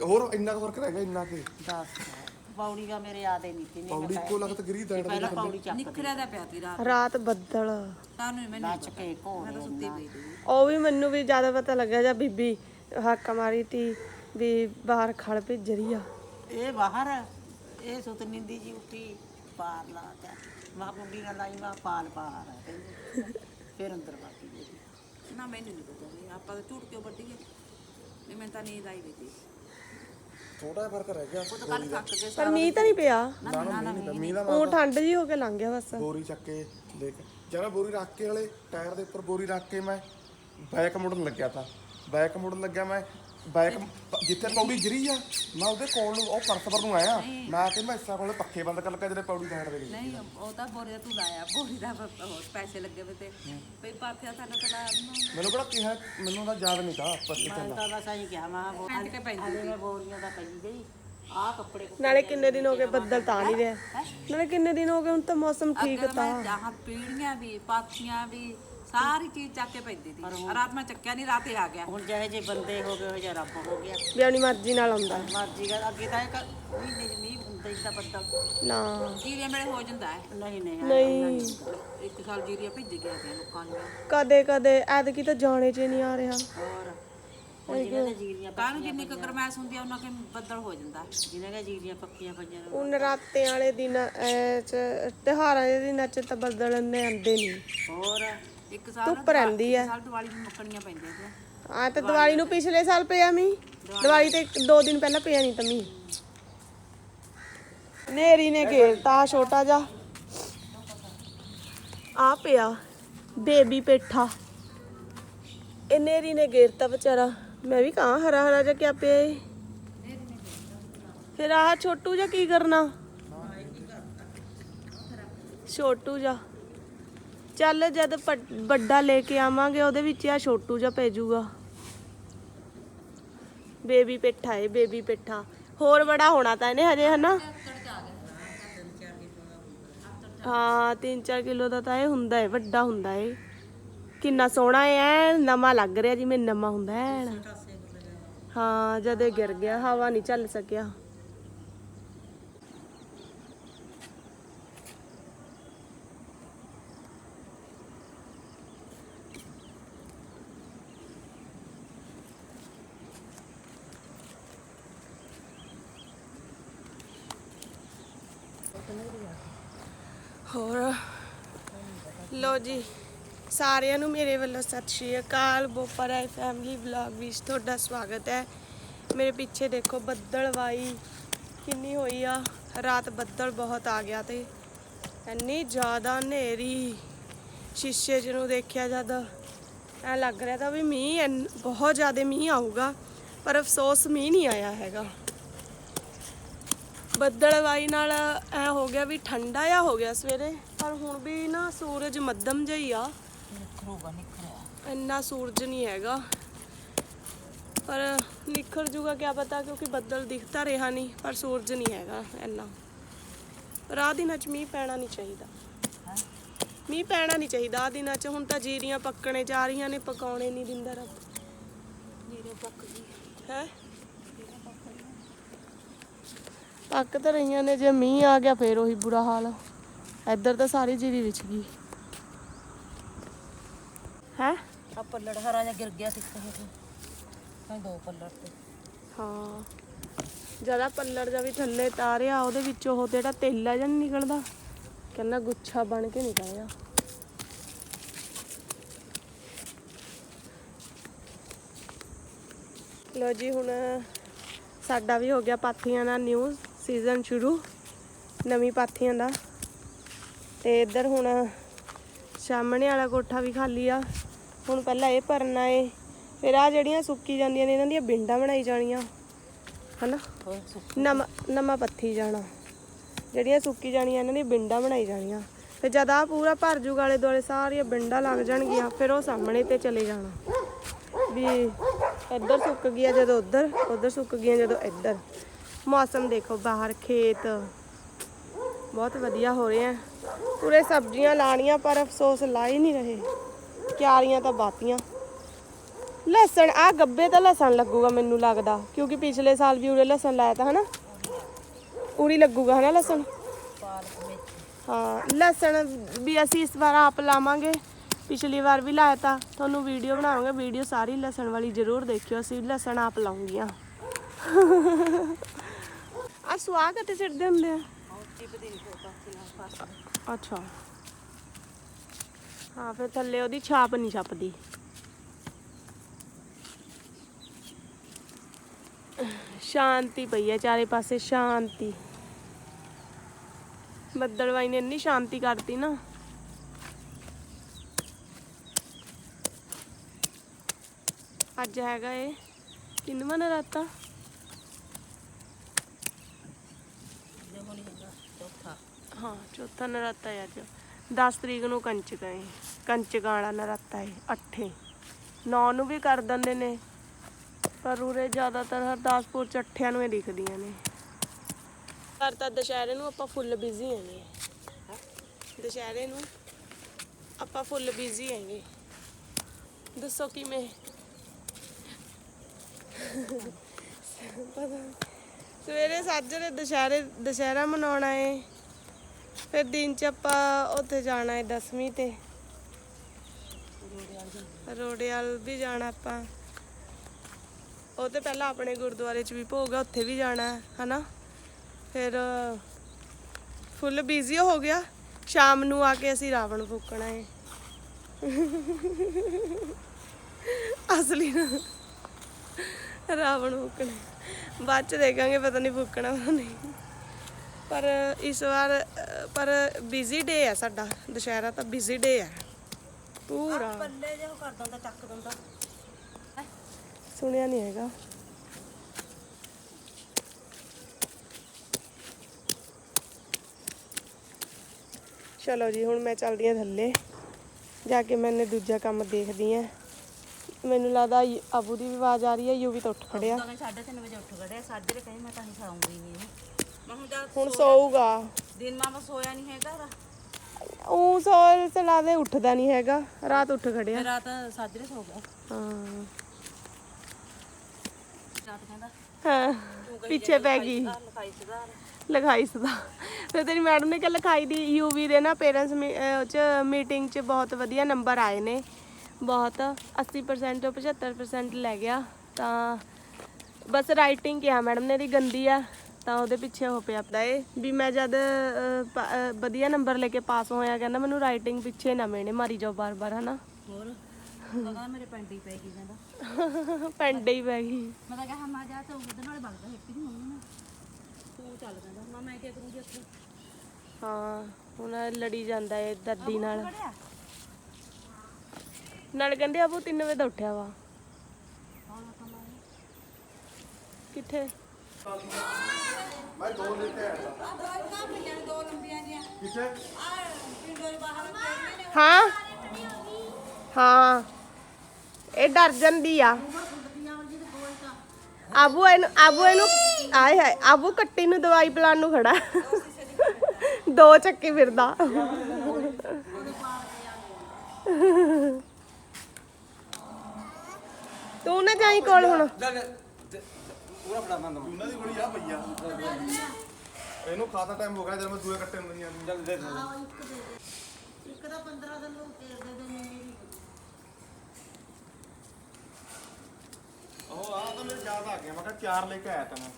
ਹੋਰ ਇੰਨਾ ਕੁ ਫ਼ਰਕ ਰਹਿ ਗਿਆ ਇੰਨਾ ਕਿ। ਦੱਸ ਪੌੜੀ ਦਾ ਮੇਰੇ ਯਾਦ ਹੀ ਨਹੀਂ ਸੀ ਨਹੀਂ ਪੌੜੀ ਕੋ ਲਗਤ ਗਰੀ ਦੈਣ ਦੇ ਪਹਿਲਾਂ ਪੌੜੀ ਚੱਕ ਨਿਕਰਿਆ ਦਾ ਪਿਆ ਤੀ ਰਾਤ। ਰਾਤ ਬੱਦਲ। ਸਾਨੂੰ ਨੀ ਮੈਨੂੰ ਨੱਚ ਕੇ ਘੋੜੇ ਤਾਂ ਸੁੱਤੀ ਪਈ ਤੀ ਉਹ ਵੀ ਮੈਨੂੰ ਵੀ ਜ਼ਿਆਦਾ ਪਤਾ ਲੱਗਿਆ ਜਾਂ ਬੀਬੀ ਹੱਕ ਮਾਰੀ ਤੀ ਵੀ ਬਾਹਰ ਖੜ ਭਿੱਜ ਰਹੀ ਆ। ਇਹ ਬਾਹਰ ਇਹ ਸੁਤ ਨਿੰਦੀ ਜੀ ਉੱਠੀ ਪਾਰ ਲਾ ਕੇ ਮਾਂ ਮੁੰਡੀ ਨਾਲ ਲਾਈ ਮਾਂ ਪਾਲ ਪਾਰ ਹੈ ਕਹਿੰਦੇ ਫਿਰ ਅੰਦਰ ਬਾਕੀ ਜੀ ਨਾ ਮੈਨੂੰ ਨਹੀਂ ਪਤਾ। ਵੀ ਆਪਾਂ ਤਾਂ ਝੂਠ ਕਿਉਂ ਵੱਡੀਏ ਨਹੀਂ ਮੈਂ ਤਾਂ ਨੀਂਦ ਆਈ ਵੀ ਤੀ। ਥੋੜਾ ਜਿਹਾ ਫ਼ਰਕ ਰਹਿ ਗਿਆ। ਉਹ ਤਾਂ ਕੱਲ ਥੱਕ ਕੇ ਪਰ ਮੀਂਹ ਤਾਂ ਨਹੀਂ ਪਿਆ। ਨਾ ਨਾ ਮੀਂਹ ਨਹੀਂ ਪਿਆ, ਮੀਂਹ ਦਾ ਉਹ ਠੰਡ ਜੀ ਹੋ ਕੇ ਲੰਘ ਗਿਆ ਬਸ। ਬੋਰੀ ਚੱਕ ਕੇ ਕੇ ਜਰਾ ਬੋਰੀ ਰੱਖ ਕੇ ਵਾਲੇ ਟਾਇਰ ਦੇ ਉੱਪਰ ਬੋਰੀ ਰੱਖ ਕੇ ਮੈਂ ਬੈਕ ਮੁੜਨ ਲੱਗਿਆ ਤਾਂ। ਬੈਕ ਮੁੜਨ ਲੱਗਿਆ ਮੈਂ। ਬੈਕ ਜਿੱਥੇ ਪੌੜੀ ਗਿਰੀ ਆ ਮੈਂ ਉਹਦੇ ਕੋਲ ਨੂੰ ਉਹ ਪਰਸਪਰ ਨੂੰ ਆਇਆ। ਮੈਂ ਕਿ ਮੈਂ ਇਸਾ ਕੋਲੇ ਪੱਖੇ ਬੰਦ ਕਰ ਲੱਗਾ ਜਿਹੜੇ ਪੌੜੀ ਸਾਈਡ ਦੇ ਗਈ ਨਹੀਂ ਉਹ ਤਾਂ ਬੋਰੀ ਦਾ ਤੂੰ ਲਾਇਆ ਬੋਰੀ ਦਾ ਉਹ ਪੈਸੇ ਲੱਗੇ ਵੇ ਤੇ। ਬਈ ਪਾਥਿਆ ਸਾਨੂੰ ਤਾਂ ਲਾਇਆ। ਮੈਨੂੰ ਕਿਹੜਾ ਕਿਹਾ ਮੈਨੂੰ ਤਾਂ ਯਾਦ ਨਹੀਂ ਤਾ ਪੱਤੀ ਮੈਂ ਤਾਂ ਬਸ ਕਿਹਾ ਮਾਂ ਬੋ ਪੈਂਟ ਕੇ ਪੈਂਦੀ ਅਜੇ ਮੈਂ ਬੋਰੀਆਂ ਦਾ ਕਹੀ ਗਈ। ਆਹ ਕੱਪੜੇ ਨਾਲੇ ਕਿੰਨੇ ਦਿਨ ਹੋ ਗਏ ਬੱਦਲ ਤਾਂ ਨਹੀਂ ਰਿਹਾ। ਨਾਲੇ ਕਿੰਨੇ ਦਿਨ ਹੋ ਗਏ ਹੁਣ ਤਾਂ ਮੌਸਮ ਠੀਕ ਤਾਂ। ਜਹਾਂ ਪੀੜੀਆਂ ਵੀ ਪਾਥੀਆਂ ਵੀ ਸਾਰੀ ਚੀਜ਼ ਚੱਕ ਕੇ ਪੈਂਦੀ ਤੀ ਰਾਤ ਮੈਂ ਚੱਕਿਆ ਨਹੀਂ ਰਾਤੇ ਆ ਗਿਆ। ਹੁਣ ਜਿਹੇ ਜੇ ਬੰਦੇ ਹੋ ਗਏ ਉਹ ਜਿਹਾ ਰੱਬ ਹੋ ਗਿਆ। ਵੀ ਆਪਣੀ ਮਰਜ਼ੀ ਨਾਲ ਆਉਂਦਾ। ਮਰਜ਼ੀ ਦਾ ਅੱਗੇ ਤਾਂ ਇੱਕ ਮਹੀਨੇ ਚ ਮੀਂਹ ਹੁੰਦਾ ਹੀ ਤਾਂ ਬੱਦਲ ਨਾ। ਜੀਰੀਆਂ ਮੇਰੇ ਹੋ ਜਾਂਦਾ ਹੈ। ਨਹੀਂ ਨਹੀਂ ਨਹੀਂ। ਇੱਕ ਸਾਲ ਜੀਰੀਆਂ ਭਿੱਜ ਗਿਆ ਤੇ ਲੋਕਾਂ ਦੀਆਂ ਕਦੇ ਕਦੇ ਐਤਕੀ ਤਾਂ ਜਾਣੇ 'ਚ ਨਹੀਂ ਆ ਰਿਹਾ। ਹੋਰ ਹੁਣ ਜਿਹਨਾਂ ਦੇ ਜੀਰੀਆਂ ਕਾਹਨੂੰ ਜਿੰਨੀ ਕੁ ਗਰਮੈਸ਼ ਹੁੰਦੀ ਆ ਉਹਨਾਂ ਕੇ ਬੱਦਲ ਹੋ ਜਾਂਦਾ। ਜਿਹਨਾਂ ਦੇ ਜੀਰੀਆਂ ਪੱਕੀਆਂ ਪਈਆਂ ਨੇ। ਉਹ ਨਰਾਤੇ ਵਾਲੇ ਦਿਨ ਐ ਚ ਤਿਉਹਾਰਾਂ ਦੇ ਦਿਨਾਂ 'ਚ ਤਾਂ ਬੱਦਲ ਨੇ ਆਉਂਦੇ ਨਹੀਂ। ਹੋਰ ਇੱਕ ਸਾਲ ਧੁੱਪ ਰਹਿੰਦੀ ਆ। ਸਾਲ ਦੀਵਾਲੀ ਨੂੰ ਮੁੱਕਣੀਆਂ ਪੈਂਦੀਆਂ ਸੀ। ਆ ਤਾਂ ਦੀਵਾਲੀ ਨੂੰ ਪਿਛਲੇ ਸਾਲ ਪਿਆ ਮੀ ਦੀਵਾਲੀ ਤੇ ਇੱਕ- ਦੋ ਦਿਨ ਪਹਿਲਾਂ ਪਿਆ ਨਹੀਂ ਤਾਂ ਮੀ ਨੇਰੀ ਨੇ ਘੇਰਤਾ ਛੋਟਾ ਜਾ ਆ ਪਿਆ ਬੇਬੀ ਪੇਠਾ। ਇਹ ਨੇਰੀ ਨੇ ਘੇਰਤਾ ਵਿਚਾਰਾ। ਮੈਂ ਵੀ ਕਹਾਂ ਹਰਾ ਹਰਾ ਜਿਹਾ ਕਿਆ ਪਿਆ ਏ। ਫਿਰ ਆਹ ਛੋਟੂ ਜਿਹਾ ਕੀ ਕਰਨਾ? ਛੋਟੂ ਜਿਹਾ। ਚੱਲ ਜਦ ਪੱਟ- ਵੱਡਾ ਲੈ ਕੇ ਆਵਾਂਗੇ, ਉਹਦੇ ਵਿੱਚ ਆ ਛੋਟੂ ਜਿਹਾ ਪੈ ਜਾਊਗਾ। ਬੇਬੀ ਪੇਠਾ ਏ, ਬੇਬੀ ਪੇਠਾ। ਹੋਰ ਬੜਾ ਹੋਣਾ ਤਾਂ ਇਹਨੇ ਹਜੇ, ਹਨਾ? ਹਾਂ 3-4 ਕਿਲੋ ਦਾ ਤਾਂ ਇਹ ਹੁੰਦਾ ਏ, ਵੱਡਾ ਹੁੰਦਾ ਏ। ਕਿੰਨਾ ਸੋਹਣਾ ਏ ਐ ਨਵਾਂ ਲੱਗ ਰਿਹਾ ਜਿਵੇਂ ਨਵਾਂ ਹੁੰਦਾ ਐ ਹਾਂ, ਜਦ ਇਹ ਗਿਰ ਗਿਆ, ਹਵਾ ਨਹੀਂ ਚੱਲ ਸਕਿਆ। ਹੋਰ? ਲੋ ਜੀ, ਸਾਰਿਆਂ ਨੂੰ ਮੇਰੇ ਵੱਲੋਂ ਸਤਿ ਸ਼੍ਰੀ ਅਕਾਲ। ਬੋਪਰਾਏ ਫੈਮਿਲੀ ਵਲੌਗ ਵਿੱਚ ਤੁਹਾਡਾ ਸਵਾਗਤ ਹੈ। ਮੇਰੇ ਪਿੱਛੇ ਦੇਖੋ ਬੱਦਲਵਾਈ ਕਿੰਨੀ ਹੋਈ ਆ। ਰਾਤ ਬੱਦਲ ਬਹੁਤ ਆ ਗਿਆ ਤੇ ਇੰਨੀ ਜ਼ਿਆਦਾ ਹਨੇਰੀ, ਸ਼ੀਸ਼ੇ 'ਚ ਦੇਖਿਆ ਜਦ। ਐ ਲੱਗ ਰਿਹਾ ਤਾਂ ਵੀ ਮੀਂਹ ਇੰਨ- ਬਹੁਤ ਜ਼ਿਆਦਾ ਮੀਂਹ ਆਊਗਾ, ਪਰ ਅਫਸੋਸ ਮੀਂਹ ਨਹੀਂ ਆਇਆ ਹੈਗਾ। ਬੱਦਲਵਾਈ ਨਾਲ ਐ ਹੋ ਗਿਆ ਵੀ ਠੰਡਾ ਆ ਹੋ ਗਿਆ ਸਵੇਰੇ ਪਰ ਹੁਣ ਵੀ ਨਾ ਸੂਰਜ ਮੱਧਮ ਜਿਹਾ ਹੀ ਆ। ਨਿਖਰੂਗਾ ਨਿਖਰਿਆ। ਇੰਨਾ ਸੂਰਜ ਨਹੀਂ ਹੈਗਾ। ਪਰ ਨਿਖਰ ਜੂਗਾ ਕਿਆ ਪਤਾ ਕਿਉਂਕਿ ਬੱਦਲ ਦਿਖਤਾ ਰਿਹਾ ਨਹੀਂ ਪਰ ਸੂਰਜ ਨਹੀਂ ਹੈਗਾ ਇੰਨਾ। ਰਾਹ ਦਿਨਾਂ ਚ ਮੀਂਹ ਪੈਣਾ ਨਹੀਂ ਚਾਹੀਦਾ। ਮੀਂਹ ਪੈਣਾ ਨਹੀਂ ਚਾਹੀਦਾ ਆ ਦਿਨਾਂ ਚ। ਹੁਣ ਤਾਂ ਜੀਰੀਆਂ ਪੱਕਣੇ ਜਾ ਰਹੀਆਂ ਨੇ ਪਕਾਉਣੇ ਨਹੀਂ ਦਿੰਦਾ ਰੱਬ। ਜੀਰੀਆਂ ਪੱਕ ਗਈ। ਹੈ? ਪੱਕ ਤਾਂ ਰਹੀਆਂ ਨੇ ਜੇ ਮੀਂਹ ਆ ਗਿਆ ਫੇਰ ਉਹੀ ਬੁਰਾ ਹਾਲ। ਇੱਧਰ ਤਾਂ ਸਾਰੀ ਜੀਰੀ ਵਿਛ ਗਈ। ਹੈ? ਆ ਪੱਲੜ ਹਰਾ ਜਿਹਾ ਗਿਰ ਗਿਆ ਸੀ ਹਾਂ ਦੋ ਪੱਲੜ ਤੇ। ਹਾਂ। ਜ਼ਿਆਦਾ ਪੱਲੜ ਜਾ ਵੀ ਥੱਲੇ ਤਾਰਿਆ ਉਹਦੇ ਵਿੱਚੋਂ ਉਹ ਜਿਹੜਾ ਤੇਲਾ ਨੀ ਨਿਕਲਦਾ ਕਹਿੰਦਾ ਗੁੱਛਾ ਬਣ ਕੇ ਨਿਕਲਿਆ ਲੋ ਜੀ ਹੁਣ ਸਾਡਾ ਵੀ ਹੋ ਗਿਆ ਪਾਥੀਆਂ ਦਾ ਨਿਊ ਸੀਜ਼ਨ ਸ਼ੁਰੂ ਨਵੀਂ ਪਾਥੀਆਂ ਦਾ। ਤੇ ਇੱਧਰ ਹੁਣ ਸਾਹਮਣੇ ਵਾਲਾ ਕੋਠਾ ਵੀ ਖਾਲੀ ਆ। ਹੁਣ ਪਹਿਲਾਂ ਇਹ ਭਰਨਾ ਏ ਫਿਰ ਆ ਜਿਹੜੀਆਂ ਸੁੱਕੀ ਜਾਂਦੀਆਂ ਨੇ ਇਹਨਾਂ ਦੀਆਂ ਬਿੰਡਾਂ ਬਣਾਈ ਜਾਣੀਆਂ। ਹਨਾ? ਨਵਾਂ ਨਵਾਂ ਪੱਥੀ ਜਾਣਾ। ਜਿਹੜੀਆਂ ਸੁੱਕੀ ਜਾਣੀਆਂ ਇਹਨਾਂ ਦੀਆਂ ਬਿੰਡਾਂ ਬਣਾਈ ਜਾਣੀਆਂ। ਤੇ ਜਦ ਆ ਪੂਰਾ ਭਰ ਜੂਗਾ ਆਲੇ ਦੁਆਲੇ ਸਾਰੀਆਂ ਬਿੰਡਾਂ ਲੱਗ ਜਾਣਗੀਆਂ ਫਿਰ ਉਹ ਸਾਹਮਣੇ ਤੇ ਚਲੇ ਜਾਣਾ। ਵੀ ਇੱਧਰ ਸੁੱਕ ਗਿਆ ਜਦੋਂ ਉੱਧਰ ਉੱਧਰ ਸੁੱਕ ਗਈਆਂ ਜਦੋਂ ਇੱਧਰ। ਮੌਸਮ ਦੇਖੋ, ਬਾਹਰ ਖੇਤ। ਬਹੁਤ ਵਧੀਆ ਹੋ ਰਹੇ ਆ। ਪੂਰੇ ਸਬਜ਼ੀਆਂ ਲਾਣੀਆਂ, ਪਰ ਅਫਸੋਸ ਲਾ ਹੀ ਨਹੀਂ ਰਹੇ। ਕਿਆਰੀਆਂ ਤਾਂ ਬਾਤੀਆਂ। ਲਸਣ ਆ ਗੱਬੇ ਤਾਂ ਲਸਣ ਲੱਗੂਗਾ ਮੈਨੂੰ ਲੱਗਦਾ, ਕਿਉਂਕਿ ਪਿਛਲੇ ਸਾਲ ਵੀ ਉਰੇ ਲਸਣ ਲਾਇਆ ਤਾਂ ਹਨਾ। ਉਰੀ ਲੱਗੂਗਾ ਹਨਾ ਲਸਣ? ਹਾਂ, ਲਸਣ ਵੀ ਅਸੀਂ ਇਸ ਵਾਰ ਆਪ ਲਾਵਾਂਗੇ। ਪਿਛਲੀ ਵਾਰ ਵੀ ਲਾਇਆ ਤਾਂ। ਤੁਹਾਨੂੰ ਵੀਡੀਓ ਬਣਾਵਾਂਗੇ, ਵੀਡੀਓ ਸਾਰੀ ਲਸਣ ਵਾਲੀ ਜ਼ਰੂਰ ਦੇਖਿਓ। ਅਸੀਂ ਲਸਣ ਆਪ ਲਾਉਂਗੀਆਂ। ਆ ਸੁਆ ਕਿੱਥੇ ਸਿੱਟਦੇ ਹੁੰਦੇ ਆ। ਅੱਛਾ। ਹਾਂ ਫਿਰ ਥੱਲੇ ਉਹਦੀ ਛਾਪ ਨਹੀਂ ਛਪਦੀ। ਸ਼ਾਂਤੀ ਪਈ ਹੈ ਚਾਰੇ ਪਾਸੇ ਸ਼ਾਂਤੀ। ਬੱਦਲਵਾਈ ਨੇ ਇੰਨੀ ਸ਼ਾਂਤੀ ਕਰਤੀ ਨਾ। ਅੱਜ ਹੈਗਾ ਏ ਕਿੰਨਵਾਂ ਨਰਾਤਾ? ਹਾਂ, ਚੌਥਾ ਨਰਾਤਾ ਹੈ ਅੱਜ। 10 ਤਰੀਕ ਨੂੰ ਕੰਚਕ ਹੈ। ਕੰਚਕਾਂ ਵਾਲਾ ਨਰਾਤਾ ਹੈ, ਅੱਠੇ। 9 ਨੂੰ ਵੀ ਕਰ ਦਿੰਦੇ ਨੇ, ਪਰ ਉਰੇ ਜ਼ਿਆਦਾਤਰ ਹਰਦਾਸਪੁਰ ਚ ਅੱਠਿਆਂ ਨੂੰ ਹੀ ਦਿਖਦੀਆਂ ਨੇ। ਪਰ ਤਾਂ ਦੁਸ਼ਹਿਰੇ ਨੂੰ ਆਪਾਂ ਫੁੱਲ ਬਿਜ਼ੀ ਹੈਗੇ ਦੁਸ਼ਹਿਰੇ ਨੂੰ ਆਪਾਂ ਫੁੱਲ ਬਿਜ਼ੀ ਹੈਗੇ। ਦੱਸੋ ਕਿਵੇਂ? ਪਤਾ ਨੀ। ਸਵੇਰੇ ਸਾਜਰੇ ਦੁਸ਼ਹਿਰੇ, ਦੁਸ਼ਹਿਰਾ ਮਨਾਉਣਾ ਏ। ਫਿਰ ਦਿਨ ਚ ਆਪਾਂ ਉੱਥੇ ਜਾਣਾ ਏ ਦਸਵੀਂ ਤੇ। ਰੋੜੇਵਾਲ ਵੀ ਜਾਣਾ ਆਪਾਂ। ਉਹ ਤੇ ਪਹਿਲਾਂ ਆਪਣੇ ਗੁਰਦੁਆਰੇ ਚ ਵੀ ਭੋਗ ਆ, ਉੱਥੇ ਵੀ ਜਾਣਾ ਹਨਾ? ਫਿਰ ਫੁੱਲ ਬਿਜ਼ੀ ਹੋ ਗਿਆ। ਸ਼ਾਮ ਨੂੰ ਆ ਕੇ ਅਸੀਂ ਰਾਵਣ ਫੂਕਣਾ ਏ ਅਸਲੀ ਨਾ ਰਾਵਣ ਫੂਕਣਾ ਬਾਅਦ ਚ ਦੇਖਾਂਗੇ ਪਤਾ ਨਹੀਂ ਫੂਕਣਾ ਨਹੀਂ। ਪਰ ਇਸ ਵਾਰ ਪਰ ਬਿਜ਼ੀ ਡੇ ਹੈ ਸਾਡਾ ਦੁਸ਼ਹਿਰਾ ਤਾਂ ਬਿਜ਼ੀ ਡੇ ਹੈ ਪੂਰਾ। ਪੱਲੇ ਜਿਹਾ ਕਰ ਦਿੰਦਾ ਚੱਕ ਦਿੰਦਾ। ਸੁਣਿਆ ਨਹੀਂ ਹੈਗਾ। ਚਲੋ ਜੀ ਹੁਣ ਮੈਂ ਚੱਲਦੀ ਹਾਂ ਥੱਲੇ। ਜਾ ਕੇ ਮੈਨੇ ਦੂਜਾ ਕੰਮ ਦੇਖਦੀ ਹਾਂ। ਮੈਨੂੰ ਲੱਗਦਾ ਯ- ਅਬੂ ਦੀ ਵੀ ਆਵਾਜ਼ ਆ ਰਹੀ ਹੈ ਯੂ ਵੀ ਤਾਂ ਉੱਠ ਖੜਿਆ। ਤਾਂ ਮੈਂ 3:30 ਵਜੇ ਉੱਠ ਗੜਿਆ ਸਾਜਰੇ ਕਹੇ ਮੈਂ ਤਾਂ ਹੀ ਖਾਉਂਗੀ ਨਹੀਂ ਮੈਂ ਹੁਣ ਜਦ ਹੁਣ ਸੋਊਗਾ। ਦਿਨ ਮਾ ਮੈਂ ਸੋਇਆ ਨਹੀਂ ਹੈਗਾ ਰਾ। ਉਹ ਸੋ ਚਲਾ ਦੇ ਉੱਠਦਾ ਨਹੀਂ ਹੈਗਾ। ਰਾਤ ਉੱਠ ਖੜਿਆ। ਫਿਰ ਰਾਤ ਸਾਜਰੇ ਸੋ ਗਿਆ। ਹਾਂ। ਰਾਤ ਕਹਿੰਦਾ ਹਾਂ ਪਿੱਛੇ ਪੈ ਗਈ। ਲਿਖਾਈ ਸੁਧਾਰ। ਲਿਖਾਈ ਸਦਾ ਫਿਰ ਤੇਰੀ ਮੈਡਮ ਨੇ ਕਿ ਲਿਖਾਈ ਦੀ ਯੂਵੀ ਦੇ ਨਾ ਪੇਰੈਂਟਸ ਚ ਮੀਟਿੰਗ ਚ ਬਹੁਤ ਵਧੀਆ ਨੰਬਰ ਆਏ ਨੇ। ਬਹੁਤ 80% ਤੋਂ 75% ਲੈ ਗਿਆ। ਤਾਂ ਬਸ ਰਾਈਟਿੰਗ ਕਿਹਾ ਮੈਡਮ ਨੇ ਦੀ ਗੰਦੀ ਆ। ਤਾਂ ਉਹਦੇ ਪਿੱਛੇ ਹੋ ਪਿਆ ਪਦਾ ਏ ਵੀ ਮੈਂ ਜਦ ਅਹ, ਪ- ਅਹ, ਵਧੀਆ ਨੰਬਰ ਲੈ ਕੇ ਪਾਸ ਹੋਇਆ ਕਹਿੰਦਾ ਮੈਨੂੰ ਰਾਈਟਿੰਗ ਪਿੱਛੇ ਨਾ ਮੇਣੇ ਮਾਰੀ ਜਾਓ ਬਾਰ-ਬਾਰ ਹਨਾ? ਹੋਰ? ਮੇਰੇ ਹੀ ਪੈ ਗਈ ਕਹਿੰਦਾ। ਪੈਂਡੇ ਹੀ ਪੈ ਗਈ। ਮੈਂ ਤਾਂ ਕਿਹਾ ਮਾ ਜਾ ਤਾਂ ਉਹਦੇ ਨਾਲ ਬਗਦਾ ਹੈਪੀ ਦੀ ਮੰਮੀ ਨਾਲ। ਤੂੰ ਚੱਲ ਕਹਿੰਦਾ ਮੈਂ ਮੈਂ ਕੀ ਕਰੂੰਗੀ ਉੱਥੇ। ਹਾਂ ਹੁਣ ਲੜੀ ਜਾਂਦਾ ਏ ਦਾਦੀ ਨਾਲ। ਨਾਲ ਕਹਿੰਦੇ ਆਬੂ 3 ਵਜੇ ਦਾ ਉੱਠਿਆ ਵਾ। ਕਿੱਥੇ? ਮੈਂ ਦੋ ਲੈ ਕੇ ਆਇਆ। ਦੋ ਲੰਬੀਆਂ ਜੀਆਂ ਕਿੱਥੇ? ਹਾਂ। ਹਾਂ। ਇਹ ਡਰ ਜਾਂਦੀ ਆ। ਆਬੂ ਇਹਨੂੰ ਆਬੂ ਇਹਨੂੰ ਆਏ ਹਾਏ ਆਬੂ ਕੱਟੀ ਨੂੰ ਦਵਾਈ ਪਿਲਾਉਣ ਨੂੰ ਖੜਾ। ਦੋ ਚੱਕੀ ਫਿਰਦਾ। ਤੂੰ ਨਾ ਜਾਈ ਕੋਲ ਹੁਣ। ਉਹਨਾਂ ਦੀ ਗੋਲੀ ਆ ਪਈਆ ਇਹਨੂੰ ਖਾਸਾ ਟਾਈਮ ਹੋ ਗਿਆ ਜਦ ਮੈਂ ਦੂਏ ਕੱਟੇ ਨੂੰ ਨਹੀਂ ਆਉਂਦੀ। ਇੱਕ ਦਾ 15 ਦਿਨ ਨੂੰ ਤੇਲ ਦੇ ਦੇ ਮੇਰੀ ਉਹ ਆ ਤਾਂ ਮੇਰੇ ਯਾਦ ਆ ਗਿਆ ਮੈਂ ਕਿਹਾ ਚਾਰ ਲੈ ਕੇ ਆਇਆ ਤਾਂ ਮੈਂ।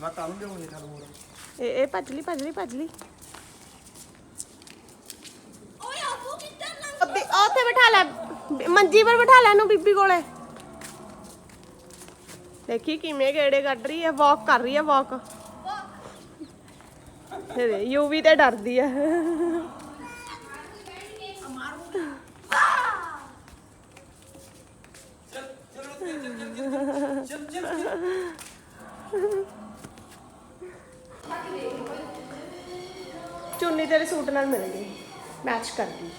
ਮੈਂ ਕੱਲ ਨੂੰ ਲਿਆਉਣੀ ਖਾ ਹੋਰ। ਇਹ ਇਹ ਭੱਜ ਲਈ ਭੱਜ ਲਈ ਭੱਜ ਲਈ। ਉੱਤੇ ਉੱਥੇ ਬਿਠਾ ਲੈ। ਮੰਜੀ ਪਰ ਬਿਠਾ ਲੈ ਇਹਨੂੰ ਬੀਬੀ ਕੋਲੇ। ਦੇਖੀ ਕਿਵੇਂ ਗੇੜੇ ਕੱਢ ਰਹੀ ਹੈ ਵਾਕ ਕਰ ਰਹੀ ਹੈ ਵਾਕ ਇਹ ਯੂਵੀ ਤੇ ਡਰਦੀ ਹੈ। ਚੁੰਨੀ ਤੇਰੇ ਸੂਟ ਨਾਲ ਮਿਲ ਗਈ ਮੈਚ ਕਰਦੀ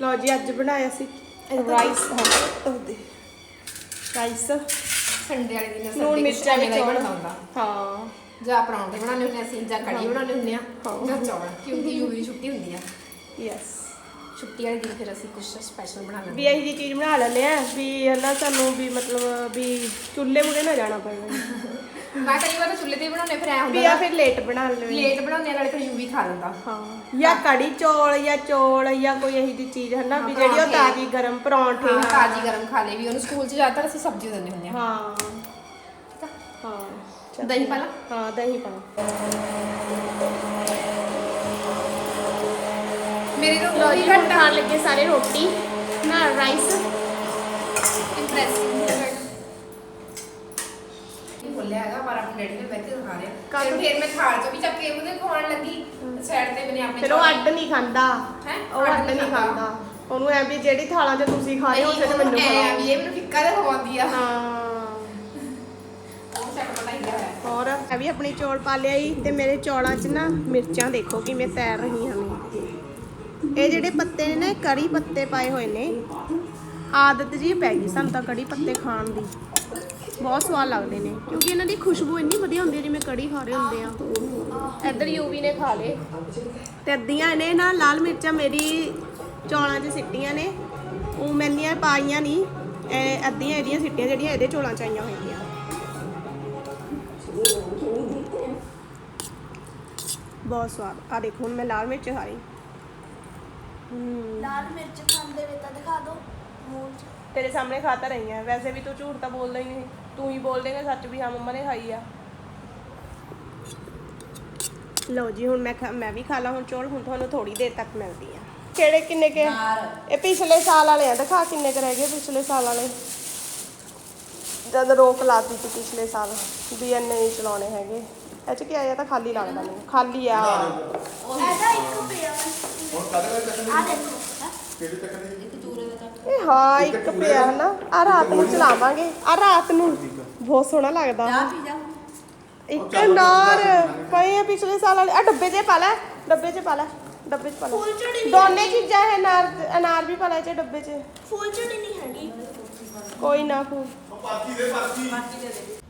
ਲਓ ਜੀ ਅੱਜ ਬਣਾਇਆ ਸੀ। ਰਾਈਸ ਉਹਦੇ ਰਾਈਸ ਸੰਡੇ ਵਾਲੇ ਦਿਨ ਨੂਨ ਮਿਰਚਾਂ ਵਾਲੇ ਵਿੱਚ ਚੌਲ। ਚੌਲ ਖਾਂਦਾ ਹਾਂ। ਜਾਂ ਪਰੌਂਠੇ ਬਣਾਉਂਦੇ ਹੁੰਦੇ ਅਸੀਂ ਜਾਂ ਕੜੀ ਬਣਾਉਂਦੇ ਹੁੰਦੇ ਆ ਹਾਂ। ਜਾਂ ਚੌਲ ਕਿਉਂਕਿ ਯੂਵੀ ਦੀ ਛੁੱਟੀ ਹੁੰਦੀ ਆ। ਯੈਸ ਛੁੱਟੀ ਵਾਲੇ ਦਿਨ ਫਿਰ ਅਸੀਂ ਕੁਝ ਸਪੈਸ਼ਲ ਬਣਾ ਵੀ ਲੈਂਦੇ ਇਹੀ ਜੀ ਚੀਜ਼ ਬਣਾ ਲੈਂਦੇ ਆ ਵੀ ਇਹਨਾਂ ਸਾਨੂੰ ਵੀ ਮਤਲਬ ਵੀ ਚੁੱਲ੍ਹੇ ਮੁੜੇ ਨਾ ਜਾਣਾ ਪਵੇ। ਮੈਂ ਕਈ ਵਾਰ ਤਾਂ ਚੁੱਲ੍ਹੇ ਤੇ ਹੀ ਬਣਾਉਂਦੇ ਫਿਰ ਐ ਵੀ ਹੁੰਦਾ ਆ ਫਿਰ ਲੇਟ ਬਣਾ ਲਵੇ ਲੇਟ ਬਣਾਉਂਦੇ ਆ, ਨਾਲੇ ਫਿਰ ਯੂਵੀ ਖਾ ਲੈਂਦਾ। ਹਾਂ ਜਾਂ ਕੜੀ ਚੌਲ ਜਾਂ ਚੌਲ ਜਾਂ ਕੋਈ ਇਹੀ ਜੀ ਚੀਜ਼ ਹੈ ਨਾ ਵੀ ਜਿਹੜੀ ਉਹ ਪਰੌਂਠੇ। ਤਾਜ਼ੀ ਗਰਮ ਪਰੌਂਠੇ ਹਾਂ ਹਾਂ ਤਾਜੀ ਗਰਮ ਖਾ ਲਈ ਵੀ ਉਹਨੂੰ ਸਕੂਲ 'ਚ ਜ਼ਿਆਦਾਤਰ ਅਸੀਂ ਸਬਜ਼ੀ ਦਿੰਦੇ ਹੁੰਦੇ ਹਾਂ। ਹਾਂ। ਚੱਲ। ਦਹੀਂ ਪਾ ਲਾ ਹਾਂ ਦਹੀਂ ਪਾ ਮੇਰੇ ਹੁਣ ਘੰਟਾ ਖਾਣ ਲੱਗੇ ਸਾਰੇ ਰੋਟੀ। ਨਾਲ ਰਾਈਸ ਇੰਪ੍ਰੈਸਿਵ ਇਹ ਬੋਲਿਆ ਹੈਗਾ ਪਰ ਆਪਣੇ ਡੈਡੀ ਨੇ ਬੈਠੇ ਖਾ ਰਿਹਾ? ਫਿਰ ਫਿਰ ਮੈਂ ਥਾਲ 'ਚ ਵੀ ਚੱਕ ਕੇ ਉਹਦੇ ਖਵਾਉਣ ਲੱਗੀ। ਸਾਈਡ ਤੇ ਮੈਨੇ ਆਪਣੇ ਫਿਰ ਉਹ ਅੱਡ ਨਹੀਂ ਖਾਂਦਾ। ਹੈਂ? ਉਹ ਅੱਡ ਨਹੀਂ ਖਾਂਦਾ। ਉਹਨੂੰ ਐ ਵੀ ਜਿਹੜੀ ਥਾਲਾਂ 'ਚ ਤੁਸੀਂ ਖਾ ਰਹੇ ਹੋ ਉਸੇ 'ਚ ਮੈਨੂੰ ਐ ਖਵਾਓ। ਵੀ ਇਹ ਮੈਨੂੰ ਫਿੱਕਾ ਜਿਹਾ ਖਵਾਉਂਦੀ ਆ। ਹਾਂ। ਉਹ ਚੱਕ ਪਤਾ ਹੀ ਹੈ। ਹੋਰ? ਮੈਂ ਵੀ ਆਪਣੀ ਚੌਲ ਪਾ ਲਿਆ ਈ ਤੇ ਮੇਰੇ ਚੌਲਾਂ 'ਚ ਨਾ ਮਿਰਚਾਂ ਦੇਖੋ ਕਿਵੇਂ ਤੈਰ ਰਹੀਆਂ ਨੇ ਇਹ ਜਿਹੜੇ ਪੱਤੇ ਨੇ ਕੜੀ ਪੱਤੇ ਪਾਏ ਹੋਏ ਨੇ। ਆਦਤ ਜੀ ਪੈ ਗਈ ਸਾਨੂੰ ਤਾਂ ਕੜੀ ਪੱਤੇ ਖਾਣ ਦੀ। ਬਹੁਤ ਸਵਾਦ ਲੱਗਦੇ ਨੇ ਕਿਉਂਕਿ ਇਹਨਾਂ ਦੀ ਖੁਸ਼ਬੂ ਇੰਨੀ ਵਧੀਆ ਹੁੰਦੀ ਹੈ ਜਿਵੇਂ ਕੜੀ ਖਾ ਰਹੇ ਹੁੰਦੇ ਆ। ਇੱਧਰ ਯੂਵੀ ਨੇ ਖਾ ਲਏ। ਤੇ ਅੱਧੀਆਂ ਇਹਨੇ ਨਾ ਲਾਲ ਮਿਰਚਾਂ ਮੇਰੀ ਚੌਲਾਂ 'ਚ ਸਿੱਟੀਆਂ ਨੇ ਉਹ ਮੈਨੀਆਂ ਪਾਈਆਂ ਨਹੀਂ ਇਹ ਅੱਧੀਆਂ ਇਹਦੀਆਂ ਸਿੱਟੀਆਂ ਜਿਹੜੀਆਂ ਇਹਦੇ ਚੌਲਾਂ 'ਚ ਆਈਆਂ ਹੋਈਆਂ। ਬਹੁਤ ਸਵਾਦ ਆ ਦੇਖੋ ਹੁਣ ਮੈਂ ਲਾਲ ਮਿਰਚ ਖਾ ਰਹੀ। ਲਾਲ ਮਿਰਚ ਖਾਂਦੇ ਵੇ ਤਾਂ ਦਿਖਾ ਦਿਓ ਮੂੰਹ 'ਚ। ਤੇਰੇ ਸਾਹਮਣੇ ਖਾਤਾ ਰਹੀ ਹੈ ਵੈਸੇ ਵੀ ਤੂੰ ਝੂਠ ਤਾਂ ਬੋਲਦਾ ਹੀ ਨਹੀਂ। ਤੂੰ ਹੀ ਬੋਲ ਦੇਗਾ ਸੱਚ ਵੀ ਹਾਂ ਮੰਮਾ ਨੇ ਖਾਈ ਆ। ਲਓ ਜੀ ਹੁਣ ਮੈਂ ਖਾ- ਮੈਂ ਵੀ ਖਾ ਲਾ ਹੁਣ ਚੌਲ ਹੁਣ ਤੁਹਾਨੂੰ ਥੋੜੀ ਦੇਰ ਤੱਕ ਮਿਲਦੀ ਆ। ਕਿਹੜੇ ਕਿੰਨੇ ਕੇ ਇਹ ਪਿਛਲੇ ਸਾਲ ਵਾਲੇ ਆ ਦਿਖਾ ਕਿੰਨੇ ਕੁ ਰਹਿ ਗਏ ਪਿਛਲੇ ਸਾਲ ਵਾਲੇ। ਜਦ ਰੋਕ ਲਾਤੀ ਸੀ ਪਿਛਲੇ ਸਾਲ ਵੀ ਇੰਨੇ ਨਹੀਂ ਚਲਾਉਣੇ ਹੈਗੇ। ਇਹ ਚ ਕੀ ਆਇਆ ਤਾਂ ਖਾਲੀ ਲੱਗਦਾ ਮੈਨੂੰ। ਖਾਲੀ ਆ। ਇਹਦਾ ਇੱਕ ਪਿਆ ਹੁਣ ਕਦ ਕਦ। ਕਿਹੜੇ ਤੱਕ ਨਹੀਂ ਇਹ ਹਾਂ ਇੱਕ ਪਿਆ ਹਨਾ ਆ ਰਾਤ ਨੂੰ ਚਲਾਵਾਂਗੇ। ਆ ਰਾਤ ਨੂੰ। ਬਹੁਤ ਸੋਹਣਾ ਲੱਗਦਾ। ਚਾਹ ਪੀ ਜਾ। ਇੱਕ ਨਾਰ। ਪਏ ਆ ਪਿਛਲੇ ਸਾਲ ਵਾਲੇ ਆ ਡੱਬੇ 'ਚ ਪਾ ਲੈ। ਡੱਬੇ 'ਚ ਪਾ ਲੈ। ਡੱਬੇ 'ਚ ਪਾ ਲੈ। ਫੁੱਲ ਝੜੀ ਦੋਨੇ ਚੀਜ਼ਾਂ ਹੈ ਅਨਾਰ ਅਨਾਰ ਵੀ ਪਾ ਲੈ ਚ ਡੱਬੇ 'ਚ। ਫੁੱਲ ਝੜੀ ਨਹੀਂ ਹੈਗੀ। ਕੋਈ ਨਾ ਫੂ ਪਾਰਟੀ ਦੇ ਪਾਰਟੀ।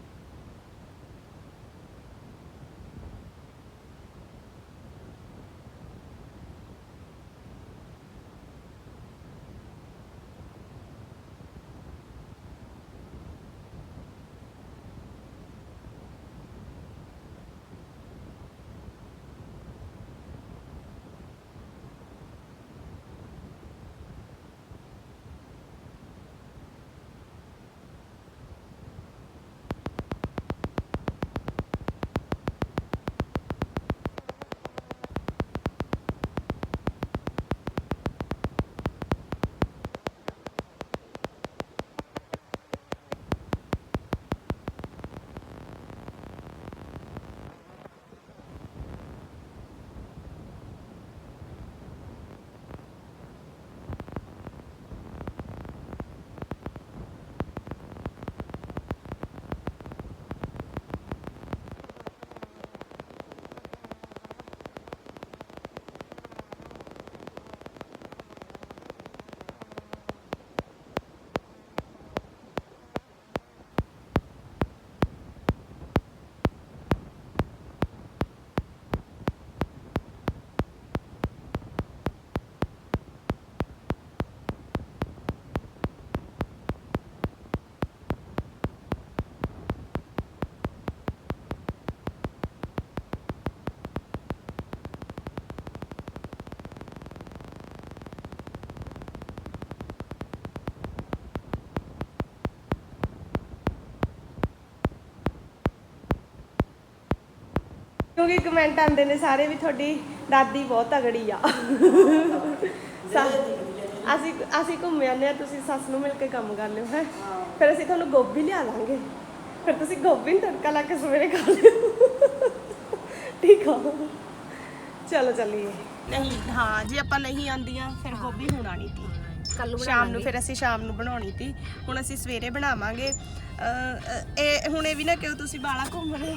ਕਿਉਂਕਿ ਕਮੈਂਟ ਆਉਂਦੇ ਨੇ ਸਾਰੇ ਵੀ ਤੁਹਾਡੀ ਦਾਦੀ ਬਹੁਤ ਤਗੜੀ ਆ। ਸਾ- ਅਸੀਂ ਅਸੀਂ ਘੁੰਮ ਜਾਂਦੇ ਆ ਤੁਸੀਂ ਸੱਸ ਨੂੰ ਮਿਲ ਕੇ ਕੰਮ ਕਰ ਲਿਓ ਹੈ। ਫਿਰ ਅਸੀਂ ਤੁਹਾਨੂੰ ਗੋਭੀ ਲਿਆ ਲਾਂਗੇ ਫਿਰ ਤੁਸੀਂ ਗੋਭੀ ਨੂੰ ਤੜਕਾ ਲਾ ਕੇ ਸਵੇਰੇ ਖਾ ਲਿਓ। ਠੀਕ ਆ। ਚਲੋ ਚੱਲੀਏ। ਨਹੀਂ ਹਾਂ ਜੇ ਆਪਾਂ ਨਹੀਂ ਆਂਦੀਆਂ ਫਿਰ ਗੋਭੀ ਹੁਣ ਆਣੀ ਤੀ ਕੱਲ ਸ਼ਾਮ ਨੂੰ ਫਿਰ ਅਸੀਂ ਸ਼ਾਮ ਨੂੰ ਬਣਾਉਣੀ ਤੀ ਹੁਣ ਅਸੀਂ ਸਵੇਰੇ ਬਣਾਵਾਂਗੇ। ਇਹ ਹੁਣ ਇਹ ਵੀ ਨਾ ਕਿਉਂ ਤੁਸੀਂ ਬਾਲਾ ਘੁੰਮ ਰਹੇ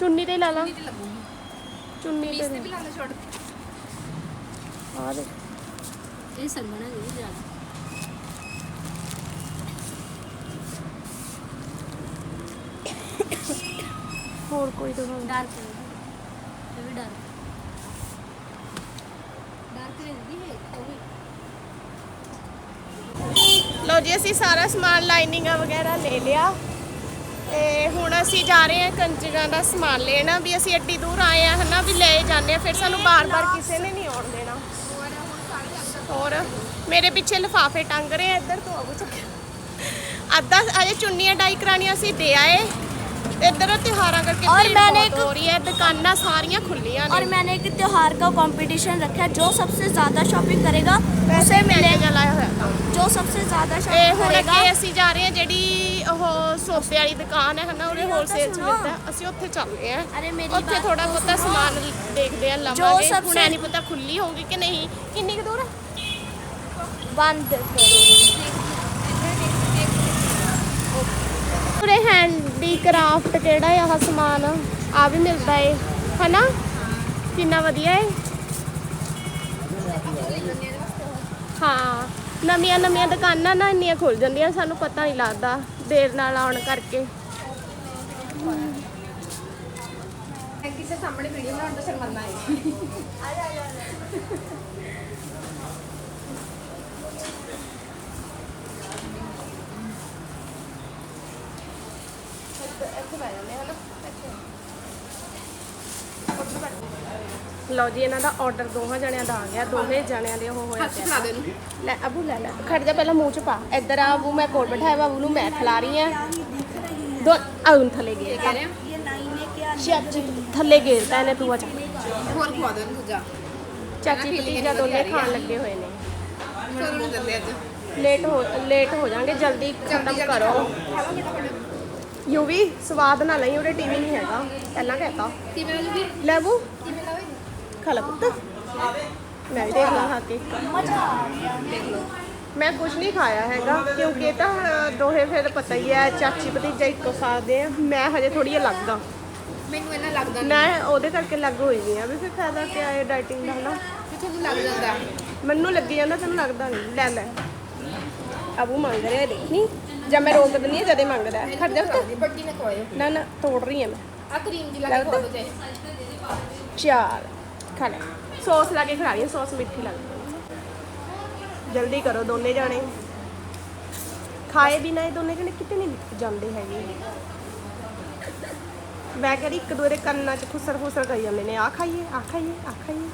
ਚੁੰਨੀ ਤੇ ਲਾ ਲਾ। ਚੁੰਨੀ ਤੇ ਵੀ ਲਾਉਂਦਾ ਛੋੜ ਆ ਦੇ। ਇਹ ਸੰਗਣਾ ਜੀ ਜ਼ਿਆਦਾ। ਹੋਰ ਕੋਈ ਦਿਖਾ ਡਾਰਕ ਇਹ ਵੀ ਡਾਰਕ ਡਾਰਕ ਰਹਿੰਦੀ ਹੈ ਉਹ ਵੀ। ਲੋ ਜੀ ਅਸੀਂ ਸਾਰਾ ਸਮਾਨ ਲਾਈਨਿੰਗਾਂ ਵਗੈਰਾ ਲੈ ਲਿਆ। ਤੇ ਹੁਣ ਅਸੀਂ ਜਾ ਰਹੇ ਹਾਂ ਕੰਜਕਾਂ ਦਾ ਸਮਾਨ ਲੈਣਾ ਵੀ ਅਸੀਂ ਐਡੀ ਦੂਰ ਆਏ ਆ ਹਨਾ ਵੀ ਲੈ ਜਾਂਦੇ ਆ ਫਿਰ ਸਾਨੂੰ ਬਾਰ-ਬਾਰ ਕਿਸੇ ਨੇ ਨਹੀਂ ਆਉਣ ਦੇਣਾ। ਹੋਰ ਮੇਰੇ ਪਿੱਛੇ ਲਫਾਫੇ ਟੰਗ ਰਹੇ ਆ ਇੱਧਰ ਤੋਂ ਆਗੂ ਅੱਧਾ ਅਜੇ ਚੁੰਨੀਆਂ ਡਾਈ ਕਰਾਣੀਆਂ ਅਸੀਂ ਦੇ ਆਏ। ਇੱਧਰ ਤਿਹਾਰਾਂ ਕਰਕੇ और भीड़ मैंने बहुत एक- हो रही है दुकाना सारियां खुलियां और ने मैंने एक त्योहार का कंपटीशन रखा है जो सबसे ज्यादा शॉपिंग करेगा वैसे उसे मैंने मिले- ਚਲਾਇਆ ਹੋਇਆ। था। जो सबसे ਇਹ शॉपिंग ਹੁਣ ਅਸੀਂ ਜਾ ਰਹੇ ਹਾਂ ਜਿਹੜੀ ਸੋਫੇ ਵਾਲੀ ਦੁਕਾਨ ਹੈ ਹਨਾ ਉਹਦੇ ਹੋਲਸੇਲ ਚ ਮਿਲਦਾ। ਅਸੀਂ ਉੱਥੇ ਚੱਲਦੇ ਆ ਉੱਥੇ ਥੋੜਾ ਬਹੁਤਾ ਸਮਾਨ ਦੇਖਦੇ ਆ ਲਵਾਂਗੇ। ਹੁਣ ਐ ਨਹੀਂ ਪਤਾ ਖੁੱਲੀ ਹੋਊਗੀ ਕਿ ਨਹੀਂ। ਕਿੰਨੀ ਕੁ ਦੂਰ ਬੰਦ ਪੂਰੇ ਹੈਂਡੀਕ੍ਰਾਫਟ ਕਿਹੜਾ ਆ ਸਮਾਨ ਆ ਵੀ ਮਿਲਦਾ ਏ। ਹਨਾ? ਕਿੰਨਾ ਵਧੀਆ ਏ। ਹਾਂ। ਨਵੀਆਂ ਨਵੀਆਂ ਦੁਕਾਨਾਂ ਨਾ ਇੰਨੀਆਂ ਖੁੱਲ ਜਾਂਦੀਆਂ ਸਾਨੂੰ ਪਤਾ ਨਹੀਂ ਲੱਗਦਾ। ਦੇਰ ਨਾਲ ਆਉਣ ਕਰਕੇ। ਕਿਸੇ ਸਾਹਮਣੇ ਵੀਡੀਓ ਬਣਾਉਣ ਦਾ ਸ਼ਰਮਾਨਾ ਹੈ ਲਓ ਜੀ ਇਹਨਾਂ ਦਾ ਆਰਡਰ ਦੋਹਾਂ ਜਣਿਆਂ ਦਾ ਆ ਗਿਆ ਦੋਵੇਂ ਜਣਿਆਂ ਦੇ ਉਹ ਹੋਇਆ ਹੱਥ ਪਿਆ। ਦੇ ਨੂੰ ਲੈ ਅਬੂ ਲੈ ਲੈ ਖੜ ਜਾ ਪਹਿਲਾਂ ਮੂੰਹ ਚ ਪਾ। ਇੱਧਰ ਆ ਅਬੂ ਮੈਂ ਕੋਲ ਬਿਠਾਇਆ ਵਾ, ਨੂੰ ਮੈਂ ਖਿਲਾ ਰਹੀ ਆ ਦੋ ਆਉਂ ਥੱਲੇ ਗਏ ਕਹਿ ਰਹੇ ਆ ਚੱਪ ਥੱਲੇ ਗਏ ਤਾਂ ਇਹਨੇ ਤੂੰ ਆ ਚੱਕ ਹੋਰ ਖਵਾ ਦੇ ਨੂੰ ਦੂਜਾ ਚਾਚੀ ਭਤੀਜਾ ਦੋਨੇ ਖਾਣ ਲੱਗੇ ਹੋਏ ਨੇ। ਲੇਟ ਹੋ ਲੇਟ ਹੋ ਜਾਾਂਗੇ ਜਲਦੀ ਖਤਮ ਕਰੋ। ਯੂ ਵੀ ਸਵਾਦ ਨਾਲ ਲਈ ਉਹਦੇ ਟੀਵੀ ਨਹੀਂ ਹੈਗਾ। ਪਹਿਲਾਂ ਕਹਿਤਾ। ਕਿਵੇਂ ਲੈ ਬੂ ਖਾ ਪੁੱਤ। ਮੈਂ ਵੀ ਦੇਖ ਲਾ ਖਾ ਕੇ ਮੈਂ ਕੁਝ ਨਹੀਂ ਖਾਇਆ ਹੈਗਾ ਕਿਉਂਕਿ ਇਹ ਤਾਂ ਦੋਹੇ ਫਿਰ ਪਤਾ ਹੀ ਹੈ ਚਾਚੀ ਭਤੀਜਾ ਇੱਕੋ ਸਾਥ ਦੇ ਆ। ਮੈਂ ਹਜੇ ਥੋੜੀ ਅਲੱਗ ਆ। ਮੈਨੂੰ ਇਹਨਾਂ ਲੱਗਦਾ ਨਹੀਂ ਮੈਂ ਉਹਦੇ ਕਰਕੇ ਲੱਗ ਹੋਈ ਨਹੀਂ ਆ ਵੀ ਫਿਰ ਫਾਇਦਾ ਕੀ ਆਇਆ ਡਾਈਟਿੰਗ ਦਾ ਹਨਾ? ਤੁਹਾਨੂੰ ਲੱਗ ਜਾਂਦਾ। ਮੈਨੂੰ ਲੱਗੀ ਜਾਂਦਾ ਤੈਨੂੰ ਲੱਗਦਾ ਨਹੀਂ ਲੈ ਲੈ। ਅਬੂ ਮੰਗ ਰਿਹਾ ਦੇਖ। ਜਦ ਮੈਂ ਰੋਕ ਦਿੰਦੀ ਜਦੇ ਮੰਗਦਾ। ਖੜ ਜਾ ਪੁੱਤ। ਵੱਡੀ ਨੇ ਖਵਾਇਓ? ਨਾ ਨਾ ਤੋੜ ਰਹੀ ਹਾਂ ਮੈਂ। ਆ ਕਰੀਮ ਦੀ ਲਾ ਕੇ ਚਾਰ। ਖਾ ਲੈ ਸੌਸ ਲਾ ਕੇ ਖਾ ਰਹੀ ਹਾਂ ਸੌਸ ਮਿੱਠੀ ਲੱਗਦੀ ਹੈ। ਜਲਦੀ ਕਰੋ ਦੋਨੇ ਜਾਣੇ। ਖਾਏ ਬਿਨਾ ਇਹ ਦੋਨੇ ਜਣੇ ਕਿਤੇ ਨਹੀਂ ਜਾਂਦੇ ਹੈਗੇ। ਮੈਂ ਕਹਿੰਦੀ ਇੱਕ ਦੂਰੇ ਕੰਨਾਂ 'ਚ ਖੁਸਰ ਖੁਸਰ ਕਰੀ ਜਾਂਦੇ ਨੇ ਆ ਖਾਈਏ ਆ ਖਾਈਏ ਆ ਖਾਈਏ।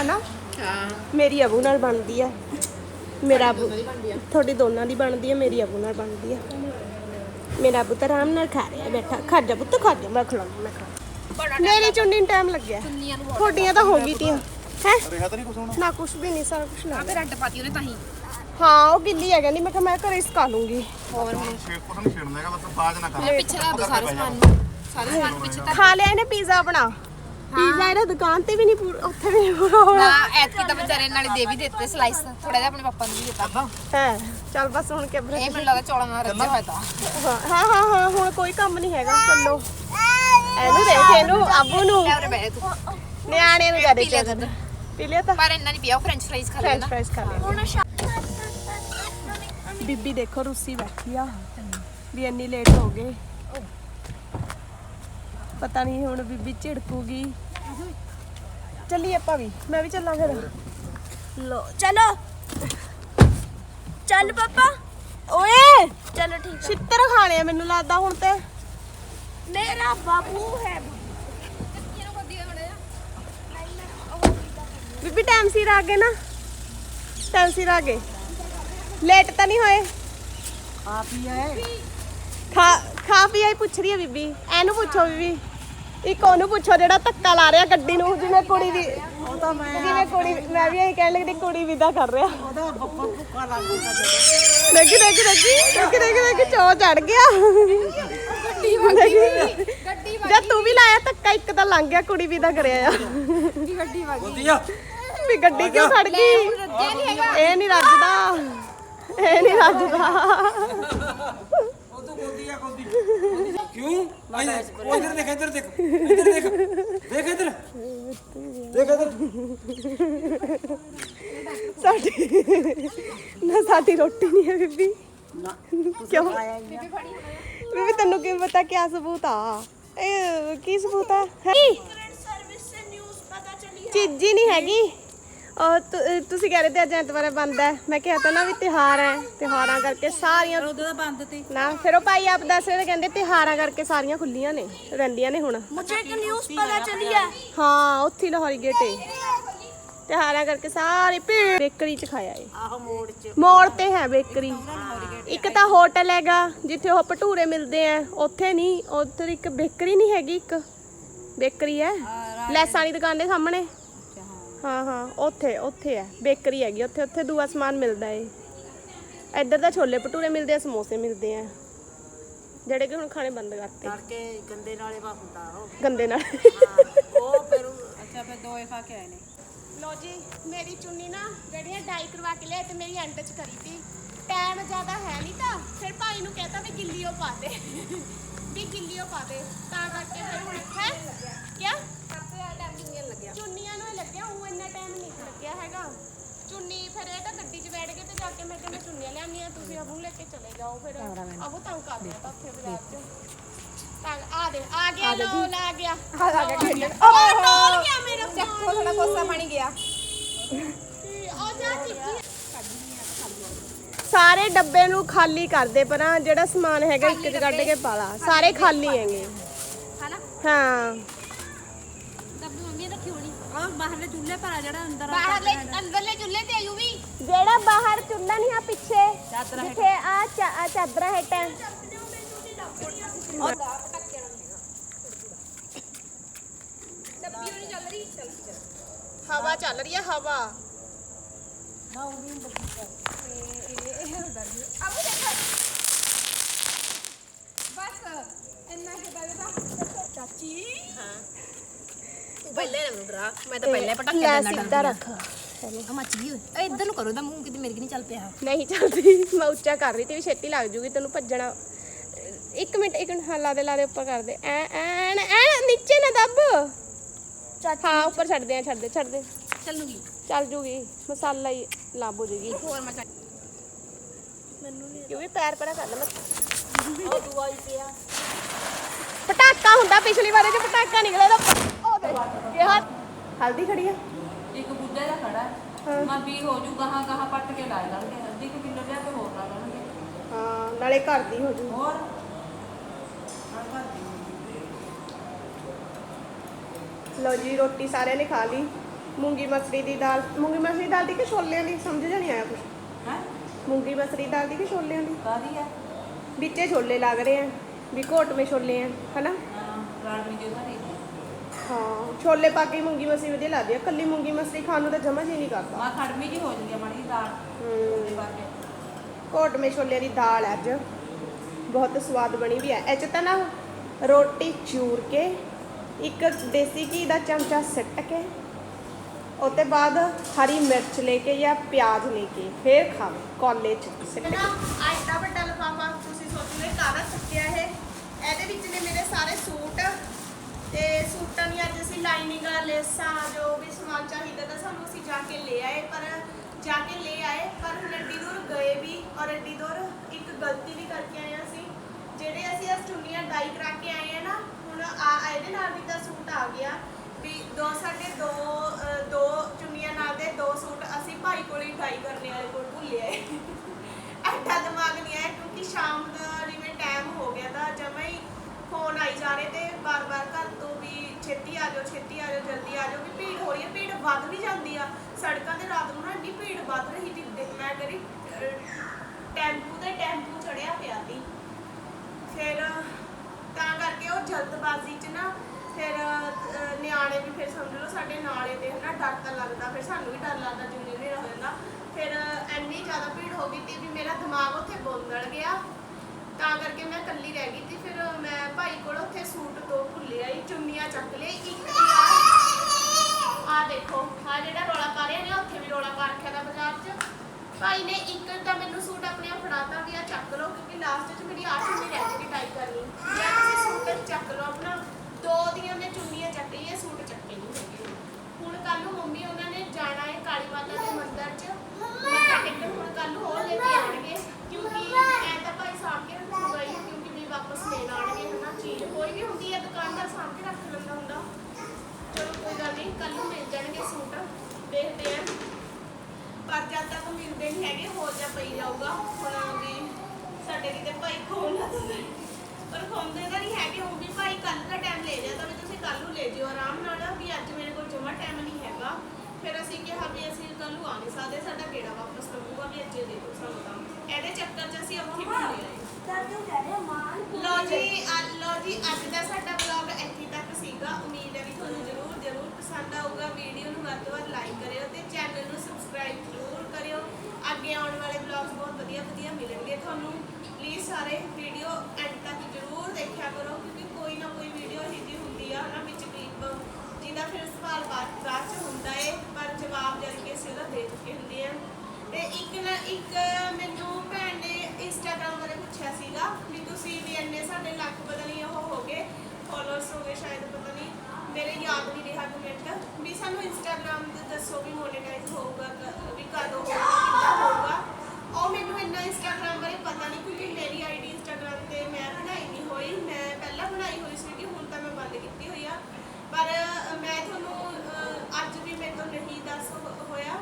ਹਨਾ? ਹਾਂ। ਮੇਰੀ ਅਬੂ ਨਾਲ ਬਣਦੀ ਆ। ਮੇਰਾ ਅਬੂ ਤੁਹਾਡੀ ਦੋਨਾਂ ਦੀ ਬਣਦੀ ਆ। ਮੇਰੀ ਅਬੂ ਨਾਲ ਬਣਦੀ ਆ। ਮੇਰਾ ਅਬੂ ਤਾਂ ਆਰਾਮ ਨਾਲ ਖਾ ਰਿਹਾ ਬੈਠਾ। ਖਾ ਜਾ ਪੁੱਤ ਖਾ ਜਾ ਮੈਂ ਖਿਲਾਉਂਦਾ ਮੈਂ ਖਾ ਮੇਰੀ ਚੁੰਨੀ ਨੂੰ ਟਾਈਮ ਲੱਗਿਆ। ਚੁੰਨੀਆਂ ਨੂੰ ਤੁਹਾਡੀਆਂ ਤਾਂ ਹੋ ਗਈ ਤੀਆਂ। ਹੈ? ਰਿਹਾ ਤਾਂ ਨਹੀਂ ਕੁਛ ਹੁਣ। ਨਾ ਕੁਛ ਵੀ ਨਹੀਂ ਸਾਰਾ ਕੁਛ ਨਾ ਆ ਤੇ ਰੈਂਟ ਪਾਤੀ ਉਹਨੇ ਤਾਂ ਹੀ। ਹਾਂ ਉਹ ਗਿੱਲੀ ਹੈ ਕਹਿੰਦੀ ਮੈਂ ਕਿਹਾ ਮੈਂ ਘਰੇ ਸਕਾ ਲੂੰਗੀ। ਹੋਰ ਹੁਣ ਛੇੜ ਕੁਛ ਨਹੀਂ ਛੇੜਨਾ ਹੈਗਾ ਬਸ ਬਾਜ ਨਾ ਕਰ ਪਿੱਛੇ ਲਾ ਦੋ ਸਾਰੇ ਸਮਾਨ ਨੂੰ। ਸਾਰੇ ਸਮਾਨ ਪਿੱਛੇ ਤੱਕ। ਖਾ ਲਿਆ ਇਹਨੇ ਪੀਜ਼ਾ ਆਪਣਾ? ਪੀਜ਼ਾ ਇਹਦਾ ਦੁਕਾਨ ਤੇ ਵੀ ਨਹੀਂ ਪੂਰਾ ਉੱਥੇ ਵੀ ਨਹੀਂ ਪੂਰਾ ਹੋਣਾ। ਨਾ ਐਤਕੀ ਤਾਂ ਵਿਚਾਰੇ ਨਾਲੇ ਦੇ ਵੀ ਦਿੱਤੇ ਸਲਾਈਸ ਥੋੜਾ ਜਿਹਾ ਆਪਣੇ ਪਾਪਾ ਨੂੰ ਵੀ ਦਿੱਤਾ। ਹੈ ਚੱਲ ਬਸ ਹੁਣ ਕਿ ਇਹ ਮੈਨੂੰ ਲੱਗਦਾ ਚੌਲਾਂ ਨਾਲ ਰੱਜਿਆ ਹੋਇਆ ਤਾਂ। ਹਾਂ ਹਾਂ ਹਾਂ ਹੁਣ ਕੋਈ ਕੰਮ ਨਹੀਂ ਹੈਗਾ ਚੱਲੋ। ਇਹਨੂੰ ਦੇਖ ਇਹਨੂੰ ਆਬੂ ਨੂੰ। ਨਿਆਣੇ ਨੂੰ ਜਦੇ ਚਾਹ ਕਰਦਾ ਪੀ ਲਿਆ ਤਾਂ। ਪਰ ਇੰਨਾ ਨਹੀਂ ਪੀਆ ਫ੍ਰੈਂਚ ਫ੍ਰਾਈਜ਼ ਖਾ ਲੈਣਾ ਫ੍ਰੈਂਚ ਫ੍ਰਾਈਜ਼ ਖਾ ਲੈਣਾ ਬੀਬੀ ਦੇਖੋ ਰੂਸੀ ਬੈਠੀ ਆ। ਵੀ ਇੰਨੀ ਲੇਟ ਹੋ ਗਏ। ਪਤਾ ਨਹੀਂ ਹੁਣ ਬੀਬੀ ਝਿੜਕੂਗੀ। ਚੱਲੀ ਆਪਾਂ ਵੀ। ਮੈਂ ਵੀ ਚੱਲਾਂ ਫਿਰ। ਲੋ ਚਲੋ। ਚੱਲ ਪਾਪਾ। ਓਏ ਚਲੋ ਠੀਕ ਹੈ ਛਿੱਤਰ ਖਾਣੇ ਆ ਮੈਨੂੰ ਲੱਗਦਾ ਹੁਣ ਤੇ। मेरा बाबू है ਬੀਬੀ ਟਾਈਮ ਸਿਰ ਆ ਗਏ ਨਾ ਟਾਈਮ ਸਿਰ ਆ ਗਏ ਲੇਟ ਤਾਂ ਨਹੀਂ ਹੋਏ ਆ ਪੀ ਆਏ ਖਾ ਖਾ ਪੀ ਆਈ ਪੁੱਛ ਰਹੀ ਹੈ ਬੀਬੀ ਇਹਨੂੰ ਪੁੱਛੋ ਬੀਬੀ ਇੱਕ ਉਹਨੂੰ ਪੁੱਛੋ ਜਿਹੜਾ ਧੱਕਾ ਲਾ ਰਿਹਾ ਗੱਡੀ ਨੂੰ ਜਿਵੇਂ ਕੁੜੀ ਦੀ ਉਹ ਤਾਂ ਮੈਂ ਜਿਵੇਂ ਕੁੜੀ ਮੈਂ ਵੀ ਇਹੀ ਕਹਿਣ ਲੱਗੀ ਕੁੜੀ ਵਿਦਾ ਕਰ ਰਿਹਾ ਉਹਦਾ ਬੱਪਾ ਭੁੱਖਾ ਲੱਗ ਗਿਆ ਜਦੋਂ ਦੇਖੀ ਦੇਖੀ ਦੇਖੀ ਦੇਖੀ ਦੇਖੀ ਦੇਖੀ ਚੋ ਚੜ ਗਿਆ ਗੱਡੀ ਗੱਡੀ ਜਦ ਤੂੰ ਵੀ ਲਾਇਆ ਧੱਕਾ ਇੱਕ ਤਾਂ ਲੰਘ ਗਿਆ ਕੁੜੀ ਵਿਦਾ ਕਰਿਆ ਆ। ਵੀ ਗੱਡੀ ਕਿਉਂ ਖੜ ਗਈ? ਇਹ ਨਹੀਂ ਰੱਜਦਾ। ਇਹ ਨਹੀਂ ਰੱਜਦਾ। ਗੋਦੀ ਆ ਗੋਦੀ। ਕਿਉਂ? ਇੱਧਰ ਉਹ ਇੱਧਰ ਦੇਖ ਇੱਧਰ ਦੇਖ। ਇੱਧਰ ਦੇਖ। ਦੇਖ ਇੱਧਰ। ਦੇਖ ਇੱਧਰ। ਸਾਡੀ ਨਾ ਸਾਡੀ ਰੋਟੀ ਨਹੀਂ ਹੈ ਬੀਬੀ। ਕਿਉਂ? ਬੀਬੀ ਤੈਨੂੰ ਕਿਵੇਂ ਪਤਾ ਕਿਆ ਸਬੂਤ ਆ ਇਹ ਕੀ ਸਬੂਤ ਆ ਹੈ सर्विस से न्यूज़ पता चली ਚੀਜ਼ੀ ਨਹੀਂ ਹੈਗੀ ਉਹ ਤੁ- ਅਹ ਤੁਸੀਂ ਕਹਿ ਰਹੇ ਤੇ ਅੱਜ ਐਤਵਾਰ ਬੰਦ ਹੈ ਮੈਂ ਕਿਹਾ ਤਾਂ ਨਾ ਵੀ ਤਿਹਾਰ ਹੈ ਤਿਹਾਰਾਂ ਕਰਕੇ ਸਾਰੀਆਂ ਉਦੋਂ ਤਾਂ ਬੰਦ ਤੀ ਨਾ ਫਿਰ ਉਹ ਭਾਈ ਆਪ ਦੱਸ ਰਹੇ ਤੇ ਕਹਿੰਦੇ ਤਿਹਾਰਾਂ ਕਰਕੇ ਸਾਰੀਆਂ ਖੁੱਲੀਆਂ ਨੇ ਰਹਿੰਦੀਆਂ ਨੇ ਹੁਣ मुझे एक न्यूज़ पता चली है ਹਾਂ ਉੱਥੇ ਹੀ ਲਾਹੌਰੀ ਗੇਟ ਏ ਤਿਹਾਰਾਂ ਕਰਕੇ ਸਾਰੀ ਭੀੜ ਬੇਕਰੀ ਚ ਖਾਇਆ ਏ। ਆਹ ਮੋੜ 'ਚ। ਮੋੜ ਤੇ ਹੈ ਬੇਕਰੀ। ਇੱਕ ਤਾਂ ਹੋਟਲ ਹੈਗਾ ਜਿੱਥੇ ਉਹ ਭਟੂਰੇ ਮਿਲਦੇ ਆ ਉੱਥੇ ਨਹੀਂ ਉੱਧਰ ਇੱਕ ਬੇਕਰੀ ਨਹੀਂ ਹੈਗੀ ਇੱਕ ਬੇਕਰੀ ਹੈ। ਲੈਸਾਂ ਵਾਲੀ ਦੁਕਾਨ ਦੇ ਸਾਹਮਣੇ। ਹਾਂ। ਹਾਂ ਉੱਥੇ ਉੱਥੇ ਹੈ ਬੇਕਰੀ ਹੈਗੀ ਉੱਥੇ ਉੱਥੇ ਦੂਆ ਸਮਾਨ ਮਿਲਦਾ ਏ। ਇੱਧਰ ਤਾਂ ਛੋਲੇ ਭਟੂਰੇ ਮਿਲਦੇ ਆ ਸਮੋਸੇ ਮਿਲਦੇ ਆ। ਜਿਹੜੇ ਕਿ ਹੁਣ ਖਾਣੇ ਬੰਦ ਕਰਤੇ। ਤੜਕੇ ਗੰਦੇ ਨਾਲੇ ਵਾ ਹੁੰਦਾ ਉਹ। ਗੰਦੇ ਨਾਲ। ਉਹ ਫਿਰ ਅੱਛਾ ਫਿਰ ਦੋਏ ਖਾ ਕੇ ਆਏ ਨੇ। ਲੋ ਜੀ ਮੇਰੀ ਚੁੰਨੀ ਨਾ ਜਿਹੜੀਆਂ ਡਾਈ ਕਰਵਾ ਕੇ ਲਿਆ ਤੇ ਮੇਰੀ ਐਂਡ ਚ ਕਰੀ ਤੀ। ਟਾਈਮ ਜ਼ਿਆਦਾ ਹੈ ਨਹੀਂ ਤਾਂ ਫਿਰ ਭਾਈ ਨੂੰ ਕਹਤਾ ਵੀ ਗਿੱਲੀਓ ਪਾ ਦੇ। ਵੀ ਗਿੱਲੀਓ ਪਾ ਦੇ। ਤਾਂ ਕਰਕੇ ਫਿਰ ਹੁਣ ਹੈ? ਕਿਆ? ਚੁੰਨੀਆਂ ਨੂੰ ਹੀ ਲੱਗਿਆ ਉਹ ਇੰਨਾ ਟਾਈਮ ਨਹੀਂ ਲੱਗਿਆ ਹੈਗਾ। ਚੁੰਨੀ ਫਿਰ ਇਹ ਤਾਂ ਗੱਡੀ 'ਚ ਬੈਠ ਕੇ ਤੇ ਜਾ ਕੇ ਮੈਂ ਕਹਿੰਦਾ ਚੁੰਨੀਆਂ ਲਿਆਉਣੀਆਂ ਤੁਸੀਂ ਅਬੂ ਲੈ ਕੇ ਚਲੇ ਜਾਓ ਫਿਰ। ਅਬੂ ਤੰਗ ਕਰ ਦਿਆ ਤਾਂ ਉੱਥੇ ਬਾਜ਼ਾਰ 'ਚ। ਆ ਦੇ ਆ ਗਿਆ ਲੋਲ ਆ ਗਿਆ। ਆ ਗਿਆ ਖੇਡਣ ਓ ਟੋਲ ਗਿਆ ਮੇਰਾ ਚੱਕੋ ਥੋੜਾ ਕੋਸਾ ਪਾਣੀ ਗਿਆ। ਆ ਜਾ ਚੀਚੀ ਸਾਰੇ ਡੱਬੇ ਨੂੰ ਖਾਲੀ ਕਰ ਦੇ ਪਰਾਂ ਜਿਹੜਾ ਸਮਾਨ ਹੈਗਾ ਇੱਕ ਚ ਕੱਢ ਕੇ ਪਾ ਲਾ ਸਾਰੇ ਖਾਲੀ ਹੈਗੇ। ਹਨਾ? ਹਾਂ। ਡੱਬੀ ਮੰਮੀ ਰੱਖੀ ਹੋਣੀ। ਉਹ ਬਾਹਰਲੇ ਚੁੱਲ੍ਹੇ ਪਰ ਆ ਜਿਹੜਾ ਅੰਦਰ ਆ। ਬਾਹਰਲੇ ਅੰਦਰਲੇ ਚੁੱਲ੍ਹੇ ਤੇ ਆਯੂ ਵੀ। ਜਿਹੜਾ ਬਾਹਰ ਚੁੱਲ੍ਹਾ ਨਹੀਂ ਆ ਪਿੱਛੇ। ਜਿੱਥੇ ਆ ਆ ਚਾਦਰਾਂ ਡੱਬੀ ਹੋਣੀ ਚੱਲ ਰਹੀ ਚੱਲ ਹਵਾ ਚੱਲ ਰਹੀ ਹੈ ਹਵਾ। ਅਬੂ ਦੇਖੋ। ਬਸ ਇੰਨਾ ਕਿ ਬਾਬਾ ਚਾਚੀ। ਪਹਿਲੇ ਨਾ ਮੈਨੂੰ ਡਰਾ ਮੈਂ ਤਾਂ ਪਹਿਲੇ ਪਟਾਕੇ ਲੈ ਦੇਣਾ ਸਿੱਧਾ ਰੱਖ। ਮੱਚੀ ਓਏ। ਇੱਧਰ ਨੂੰ ਕਰੋ ਦਾ ਮੂੰਹ ਕਿਤੇ ਮੇਰੇ ਕਿ ਨਹੀਂ ਚੱਲ ਪਿਆ। ਨਹੀਂ ਚੱਲਦੀ ਮੈਂ ਉੱਚਾ ਕਰ ਰਹੀ ਤੇ ਵੀ ਛੇਤੀ ਲੱਗ ਜੂਗੀ ਤੈਨੂੰ ਭੱਜਣਾ। ਇੱਕ ਮਿੰਟ ਇੱਕ ਮਿੰਟ। ਹਾਂ ਲਾ ਦੇ ਲਾ ਦੇ ਉੱਪਰ ਕਰ ਦੇ। ਐ ਐ ਐ ਨੀਚੇ ਨਾ ਦੱਬ। ਹਾਂ ਉੱਪਰ ਛੱਡ ਦੇ ਛੱਡ ਦੇ ਛੱਡ ਦੇ ਚੱਲੂਗੀ। ਚੱਲ ਜੂਗੀ ਮਸਾਲਾ ਹੀ ਲਾਭ ਹੋ ਜੂਗੀ। ਹੋਰ ਮਚਾ ਕਿਉਂਕਿ ਪੈਰ ਪਰਾ ਕਰ ਲੈ ਮੈਂ। ਉਹ ਦੂਆ ਹੀ ਪਿਆ। ਪਟਾਕਾ ਹੁੰਦਾ ਪਿਛਲੀ ਵਾਰੇ ਚ ਪਟਾਕਾ ਨਿਕਲਿਆ ਤਾਂ ਉਹ ਦੇ ਇਹ ਹੱਥ ਹਲਦੀ ਖੜੀ ਆ? ਇੱਕ ਬੁੱਢੇ ਦਾ ਖੜਾ ਹੈ। ਮੈਂ ਵੀ ਹੋ ਜੂ ਗਾਹਾਂ ਗਾਹਾਂ ਪੱਟ ਕੇ ਲਾ ਦੇਣਗੇ ਅੱਧੀ ਕੁ ਕਿਲੋ ਲਿਆ ਕੇ ਹੋਰ ਲਾ ਦੇਣਗੇ ਹਾਂ ਨਾਲੇ ਘਰ ਦੀ ਹੋ ਜੂ। ਹੋਰ? ਲਓ ਜੀ ਰੋਟੀ ਸਾਰਿਆਂ ਨੇ ਖਾ ਲਈ। ਮੂੰਗੀ ਮਸਰੀ ਦੀ ਦਾਲ ਮੂੰਗੀ ਮਸਰੀ ਦੀ ਦਾਲ ਦੀ ਕਿ ਛੋਲਿਆਂ ਦੀ? ਸਮਝ ਜਾਂ ਨਹੀਂ ਆਇਆ ਕੁਝ ਹੈ? ਮੂੰਗੀ ਮਸਰੀ ਦੀ ਦਾਲ ਦੀ ਕਿ ਛੋਲਿਆਂ ਦੀ? ਕਾਦੀ ਹੈ ਵਿੱਚੇ ਛੋਲੇ ਲੱਗ ਰਹੇ ਆ ਵੀ ਘੋਟਵੇਂ ਛੋਲੇ ਆ ਹਨਾ? ਰਾਣਵੀ ਜੋ ਘਰੇ ਹਾਂ ਛੋਲੇ ਪਾ ਕੇ ਹੀ ਮੂੰਗੀ ਮਸਰੀ ਵਧੀਆ ਲੱਗਦੀ ਆ। ਕੱਲੀ ਮੂੰਗੀ ਮਸਰੀ ਖਾਣ ਨੂੰ ਤਾਂ ਜਮਾ ਜੀ ਨਹੀਂ ਕਰਦਾ। ਮਾ ਖੜਮੀ ਜੀ ਹੋ ਜਾਂਦੀ ਹੈ ਮਾੜੀ ਦਾਲ। ਉਹਦੇ ਪਾ ਕੇ। ਘੋਟਵੇਂ ਛੋਲੇ ਦੀ ਦਾਲ ਹੈ ਅੱਜ। ਬਹੁਤ ਸਵਾਦ ਬਣੀ ਵੀ ਹੈ ਇਹ 'ਚ ਤਾਂ ਨਾ ਰੋਟੀ ਚੂਰ ਕੇ ਇੱਕ ਦੇਸੀ ਘੀ ਦਾ ਚਮਚਾ ਸਿੱਟ ਕੇ, ਉਹਤੇ ਬਾਅਦ ਹਰੀ ਮਿਰਚ ਲੈ ਕੇ ਜਾਂ ਪਿਆਜ਼ ਲੈ ਕੇ ਫੇਰ ਖਾਵੇ ਕੋਲੇ 'ਚ ਸਿੱਟ ਕੇ। ਅੱਜ ਵੱਡਾ ਲਫਾਫਾ ਤੁਸੀਂ ਸੋਚੋਗੇ ਕਾਹਦਾ ਚੱਕਿਆ ਇਹ? ਇਹਦੇ ਵਿੱਚ ਨੇ ਮੇਰੇ ਸਾਰੇ ਸੂਟ, ਤੇ ਸੂਟਾਂ ਦੀ ਅੱਜ ਅਸੀਂ ਲਾਈਨਿੰਗ, ਲੇਸਾਂ, ਜੋ ਵੀ ਸਮਾਨ ਚਾਹੀਦਾ ਤਾਂ ਸਾਨੂੰ ਅਸੀਂ ਜਾ ਕੇ ਲੈ ਆਏ, ਪਰ ਜਾ ਕੇ ਲੈ ਆਏ, ਪਰ ਹੁਣ ਐਡੀ ਦੂਰ ਗਏ ਵੀ ਔਰ ਐਡੀ ਦੂਰ ਇੱਕ ਗਲਤੀ ਵੀ ਕਰਕੇ ਆਏ ਹਾਂ ਅਸੀਂ। ਜਿਹੜੇ ਅਸੀਂ ਆ ਚੁੰਨੀਆਂ ਡਾਈ ਕਰਾ ਕੇ ਆਏ ਆ ਨਾ ਹੁਣ ਆ ਇਹਦੇ ਨਾਲ ਵੀ ਤਾਂ ਸੂਟ ਆ ਗਿਆ ਵੀ ਦੋ ਸਾਡੇ ਦੋ ਅਹ, ਦੋ ਚੁੰਨੀਆਂ ਨਾਲ ਦੇ ਦੋ ਸੂਟ ਅਸੀਂ ਭਾਈ ਕੋਲ ਹੀ ਕਰਨੇ ਵਾਲੇ ਕੋਲ ਭੁੱਲੇ ਆਏ ਐਡਾ ਦਿਮਾਗ ਨਹੀਂ ਆਇਆ ਕਿਉਂਕਿ ਸ਼ਾਮ ਦਾ ਜਿਵੇਂ ਟਾਈਮ ਹੋ ਗਿਆ ਤਾਂ ਜਮਾ ਹੀ ਫੋਨ ਆਈ ਜਾ ਰਹੇ ਤੇ ਬਾਰ-ਬਾਰ ਘਰ ਤੋਂ ਵੀ ਛੇਤੀ ਆ ਜਾਓ ਛੇਤੀ ਆ ਜਾਓ ਜਲਦੀ ਆ ਜਾਓ ਵੀ ਭੀੜ ਹੋ ਰਹੀ ਹੈ ਭੀੜ ਵੱਧ ਵੀ ਜਾਂਦੀ ਆ। ਸੜਕਾਂ ਤੇ ਰਾਤ ਨੂੰ ਨਾ ਇੰਨੀ ਭੀੜ ਵੱਧ ਰਹੀ ਸੀ ਦੇਖ ਮੈਂ ਕਰੀ ਟੈਂਪੂ ਤੇ ਟੈਂਪੂ ਚੜਿਆ ਪਿਆ ਸੀ ਫਿਰ ਤਾਂ ਕਰਕੇ ਉਹ ਜਲਦਬਾਜ਼ੀ 'ਚ ਨਾ ਫਿਰ ਅਹ, ਨਿਆਣੇ ਵੀ ਫਿਰ ਸਮਝ ਲਓ ਸਾਡੇ ਨਾਲੇ ਤੇ ਹਨਾ ਡਰ ਤਾਂ ਲੱਗਦਾ ਫਿਰ ਸਾਨੂੰ ਵੀ ਡਰ ਲੱਗਦਾ ਜਿਉਂ ਹਨੇਰਾ ਹੋ ਜਾਂਦਾ ਫਿਰ ਇੰਨੀ ਜ਼ਿਆਦਾ ਭੀੜ ਹੋ ਗਈ ਤੀ ਵੀ ਮੇਰਾ ਦਿਮਾਗ ਉੱਥੇ ਬੋਲਣ ਗਿਆ। ਤਾਂ ਕਰਕੇ ਮੈਂ ਇਕੱਲੀ ਰਹਿ ਗਈ ਤੀ ਫਿਰ ਮੈਂ ਭਾਈ ਕੋਲ ਉੱਥੇ ਸੂਟ ਤੋਂ ਭੁੱਲੇ ਆਈ ਚੁੰਨੀਆਂ ਚੱਕ ਲਈ ਇੱਕ ਆ ਆ ਦੇਖੋ ਆ ਜਿਹੜਾ ਰੋਲਾ ਪਾ ਰਿਹਾ ਨੇ ਉੱਥੇ ਵੀ ਰੋਲਾ ਪਾ ਰੱਖਿਆ ਦਾ ਬਾਜ਼ਾਰ 'ਚ। ਭਾਈ ਨੇ ਇੱਕ ਤਾਂ ਮੈਨੂੰ ਸੂਟ ਆਪਣੇ ਆਪ ਫੜਾਤਾ ਵੀ ਆ, ਚੱਕ ਲਓ, ਕਿਉਂਕਿ ਲਾਸਟ 'ਚ ਮੇਰੀ ਆਹ ਚੁੰਨੀ ਰਹਿ ਗਈ ਟਾਈ ਕਰਨੀ ਜਾਂ ਤੁਸੀਂ ਸੂਟ ਚੱਕ ਲਓ ਆਪਣਾ। ਦੋ ਦੀਆਂ ਮੈਂ ਚੁੰਨੀਆਂ ਚੱਕੀਆਂ ਸੂਟ ਚੱਕੇ ਨਹੀਂ ਹੈਗੇ। ਹੁਣ ਕੱਲ ਨੂੰ ਮੰਮੀ ਉਹਨਾਂ ਨੇ ਜਾਣਾ ਹੈ ਕਾਲੀ ਮਾਤਾ ਦੇ ਮੰਦਿਰ 'ਚ। ਮੱਥਾ ਟੇਕਣ ਹੁਣ ਕੱਲ ਨੂੰ ਹੋਰ ਲੈ ਕੇ ਆਉਣਗੇ। ਕਿਉਂਕਿ ਐ ਤਾਂ ਭਾਈ ਸਾਂਭ ਰੱਖੂਗਾ ਹੀ, ਕਿਉਂਕਿ ਵੀ ਵਾਪਸ ਲੈਣ ਆਉਣਗੇ ਹਨਾ ਚੀਜ਼ ਕੋਈ ਵੀ ਹੁੰਦੀ ਹੈ ਦੁਕਾਨਦਾਰ ਸਾਂਭ ਕੇ ਰੱਖ ਲੈਂਦਾ ਹੁੰਦਾ। ਚਲੋ ਕੋਈ ਗੱਲ ਨਹੀਂ ਕੱਲ ਨੂੰ ਮਿਲ ਜਾਣਗੇ ਸੂਟ। ਦੇਖਦੇ ਆਂ ਪਰ ਜਦ ਤੱਕ ਮਿਲਦੇ ਨਹੀਂ ਹੈਗੇ ਹੋਰ ਜਾਂ ਪਈ ਜਾਊਗਾ। ਹੁਣ ਵੀ ਸਾਡੇ ਕਿਤੇ ਭਾਈ ਖੋਲ ਨਾ ਦਵੇ। ਪਰ ਖੋਂਦੇ ਤਾਂ ਨਹੀਂ ਹੈਗੇ ਉਹ ਵੀ ਭਾਈ ਕੱਲ ਦਾ ਟਾਈਮ ਲੈ ਜਾ ਤਾਂ ਵੀ ਤੁਸੀਂ ਕੱਲ ਨੂੰ ਲੈ ਜਿਓ ਆਰਾਮ ਨਾਲ ਵੀ ਅੱਜ ਮੇਰੇ ਕੋਲ ਜਮਾ ਟਾਈਮ ਨਹੀਂ ਹੈਗਾ। ਫਿਰ ਅਸੀਂ ਕਿਹਾ ਵੀ ਅਸੀਂ ਕੱਲ ਨੂੰ ਆ ਨਹੀਂ ਸਕਦੇ ਸਾਡਾ ਕਿਹੜਾ ਵਾਪਸ ਲੱਗੂਗਾ ਵੀ ਅੱਜ ਦੇ ਦਿਓ ਸਾਨੂੰ ਤਾਂ। ਇਹਦੇ ਚੱਕਰ 'ਚ ਅਸੀਂ ਉੱਥੇ ਵੀ ਨਹੀਂ ਆਏ ਲੋ ਜੀ ਅੱਜ ਲੋ ਜੀ ਅੱਜ ਦਾ ਸਾਡਾ ਵਲੌਗ ਇੱਥੇ ਤੱਕ ਸੀਗਾ। ਉਮੀਦ ਹੈ ਵੀ ਤੁਹਾਨੂੰ ਜ਼ਰੂਰ ਪਸੰਦ ਆਊਗਾ ਵੀਡੀਓ ਨੂੰ ਵੱਧ ਤੋਂ ਵੱਧ ਲਾਈਕ ਕਰਿਓ ਤੇ ਚੈਨਲ ਨੂੰ ਸਬਸਕ੍ਰਾਈਬ ਜ਼ਰੂਰ ਕਰਿਓ। ਅੱਗੇ ਆਉਣ ਵਾਲੇ ਵਲੌਗਸ ਬਹੁਤ ਵਧੀਆ ਵਧੀਆ ਮਿਲਣਗੇ ਤੁਹਾਨੂੰ। ਪਲੀਜ਼ ਸਾਰੇ ਵੀਡੀਓ ਐਂਡ ਤੱਕ ਜ਼ਰੂਰ ਦੇਖਿਆ ਕਰੋ, ਕਿਉਂਕਿ ਕੋਈ ਨਾ ਕੋਈ ਵੀਡੀਓ ਇਹਦੀ ਹੁੰਦੀ ਆ, ਹਨਾ, ਵਿੱਚ ਕਲਿੱਪ ਜਿਹਦਾ ਫਿਰ ਸਵਾਲ ਬਾਅਦ ਬਾਅਦ ਚ ਹੁੰਦਾ ਏ, ਪਰ ਜਵਾਬ ਜਦ ਕਿ ਅਸੀਂ ਉਹਦਾ ਦੇ ਚੁੱਕੇ ਹੁੰਦੇ ਆ। ਤੇ ਇੱਕ ਨਾ, ਇੱਕ ਮੈਨੂੰ ਭੈਣ ਨੇ ਇੰਸਟਾਗ੍ਰਾਮ ਬਾਰੇ ਪੁੱਛਿਆ ਸੀਗਾ ਵੀ ਤੁਸੀਂ ਵੀ ਇੰਨੇ ਸਾਡੇ ਲੱਖ ਪਤਾ ਨਹੀਂ ਉਹ ਹੋ ਗਏ ਫੋਲੋਅਰਸ ਹੋ ਗਏ ਸ਼ਾਇਦ, ਪਤਾ ਨਹੀਂ। ਮੇਰੇ ਯਾਦ ਨਹੀਂ ਰਿਹਾ ਨੂੰ ਮਿੰਟ ਵੀ ਸਾਨੂੰ ਇੰਸਟਾਗ੍ਰਾਮ ਤੇ ਦੱਸੋ ਵੀ ਮੋਨੇਟਾਈਜ਼ ਹੋਊਗਾ ਵੀ ਕਦੋਂ ਹੋਊਗਾ ਕਿੰਨਾ ਹੋਊਗਾ। ਉਹ ਮੈਨੂੰ ਇੰਨਾ ਇੰਸਟਾਗ੍ਰਾਮ ਬਾਰੇ ਪਤਾ ਨਹੀਂ ਕਿਉਂਕਿ ਮੇਰੀ ਆਈਡੀ ਇੰਸਟਾਗ੍ਰਾਮ ਤੇ ਮੈਂ ਬਣਾਈ ਨਹੀਂ ਹੋਈ। ਮੈਂ ਪਹਿਲਾਂ ਬਣਾਈ ਹੋਈ ਸੀ ਹੁਣ ਤਾਂ ਮੈਂ ਬੰਦ ਕੀਤੀ ਹੋਈ ਆ। ਪਰ ਮੈਂ ਤੁਹਾਨੂੰ ਅੱਜ ਵੀ ਮੇਰੇ ਤੋਂ ਨਹੀਂ ਦੱਸ ਹੋਇਆ।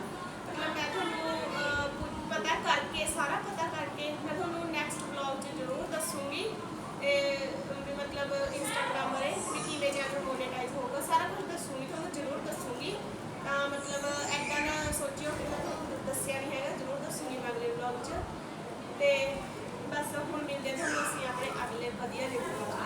ਮਤਲਬ ਮੈਂ ਤੁਹਾਨੂੰ ਅ, ਪਤਾ ਕਰਕੇ ਸਾਰਾ ਪਤਾ ਕਰਕੇ ਮੈਂ ਤੁਹਾਨੂੰ ਨੈਕਸਟ ਵਲੌਗ 'ਚ ਜ਼ਰੂਰ ਦੱਸੂਗੀ। ਤੇ ਮਤਲਬ ਇੰਸਟਾਗ੍ਰam ਬਾਰੇ ਵੀ ਕਿਵੇਂ ਜਿਹਾ ਨੂੰ ਮੋਨੇਟਾਈਜ਼ ਹੋਊਗਾ, ਸਾਰਾ ਕੁਝ ਦੱਸੂਗੀ, ਤੁਹਾਨੂੰ ਜ਼ਰੂਰ ਦੱਸੂਗੀ। ਤਾਂ ਮਤਲਬ ਐਦਾਂ ਨਾ ਸੋਚਿਓ ਕਿ ਮੈਂ ਤੁਹਾਨੂੰ ਦੱਸਿਆ ਨਹੀਂ ਹੈਗਾ, ਜ਼ਰੂਰ ਦੱਸੂਗੀ ਮੈਂ ਅਗਲੇ ਵਲੌਗ 'ਚ। ਤੇ ਬਸ ਹੁਣ ਮਿਲਦੇ ਹਾਂ ਤੁਹਾਨੂੰ ਅਸੀਂ ਆਪਣੇ ਅਗਲੇ ਵਧੀਆ ਰਿਵਿਊ 'ਚ।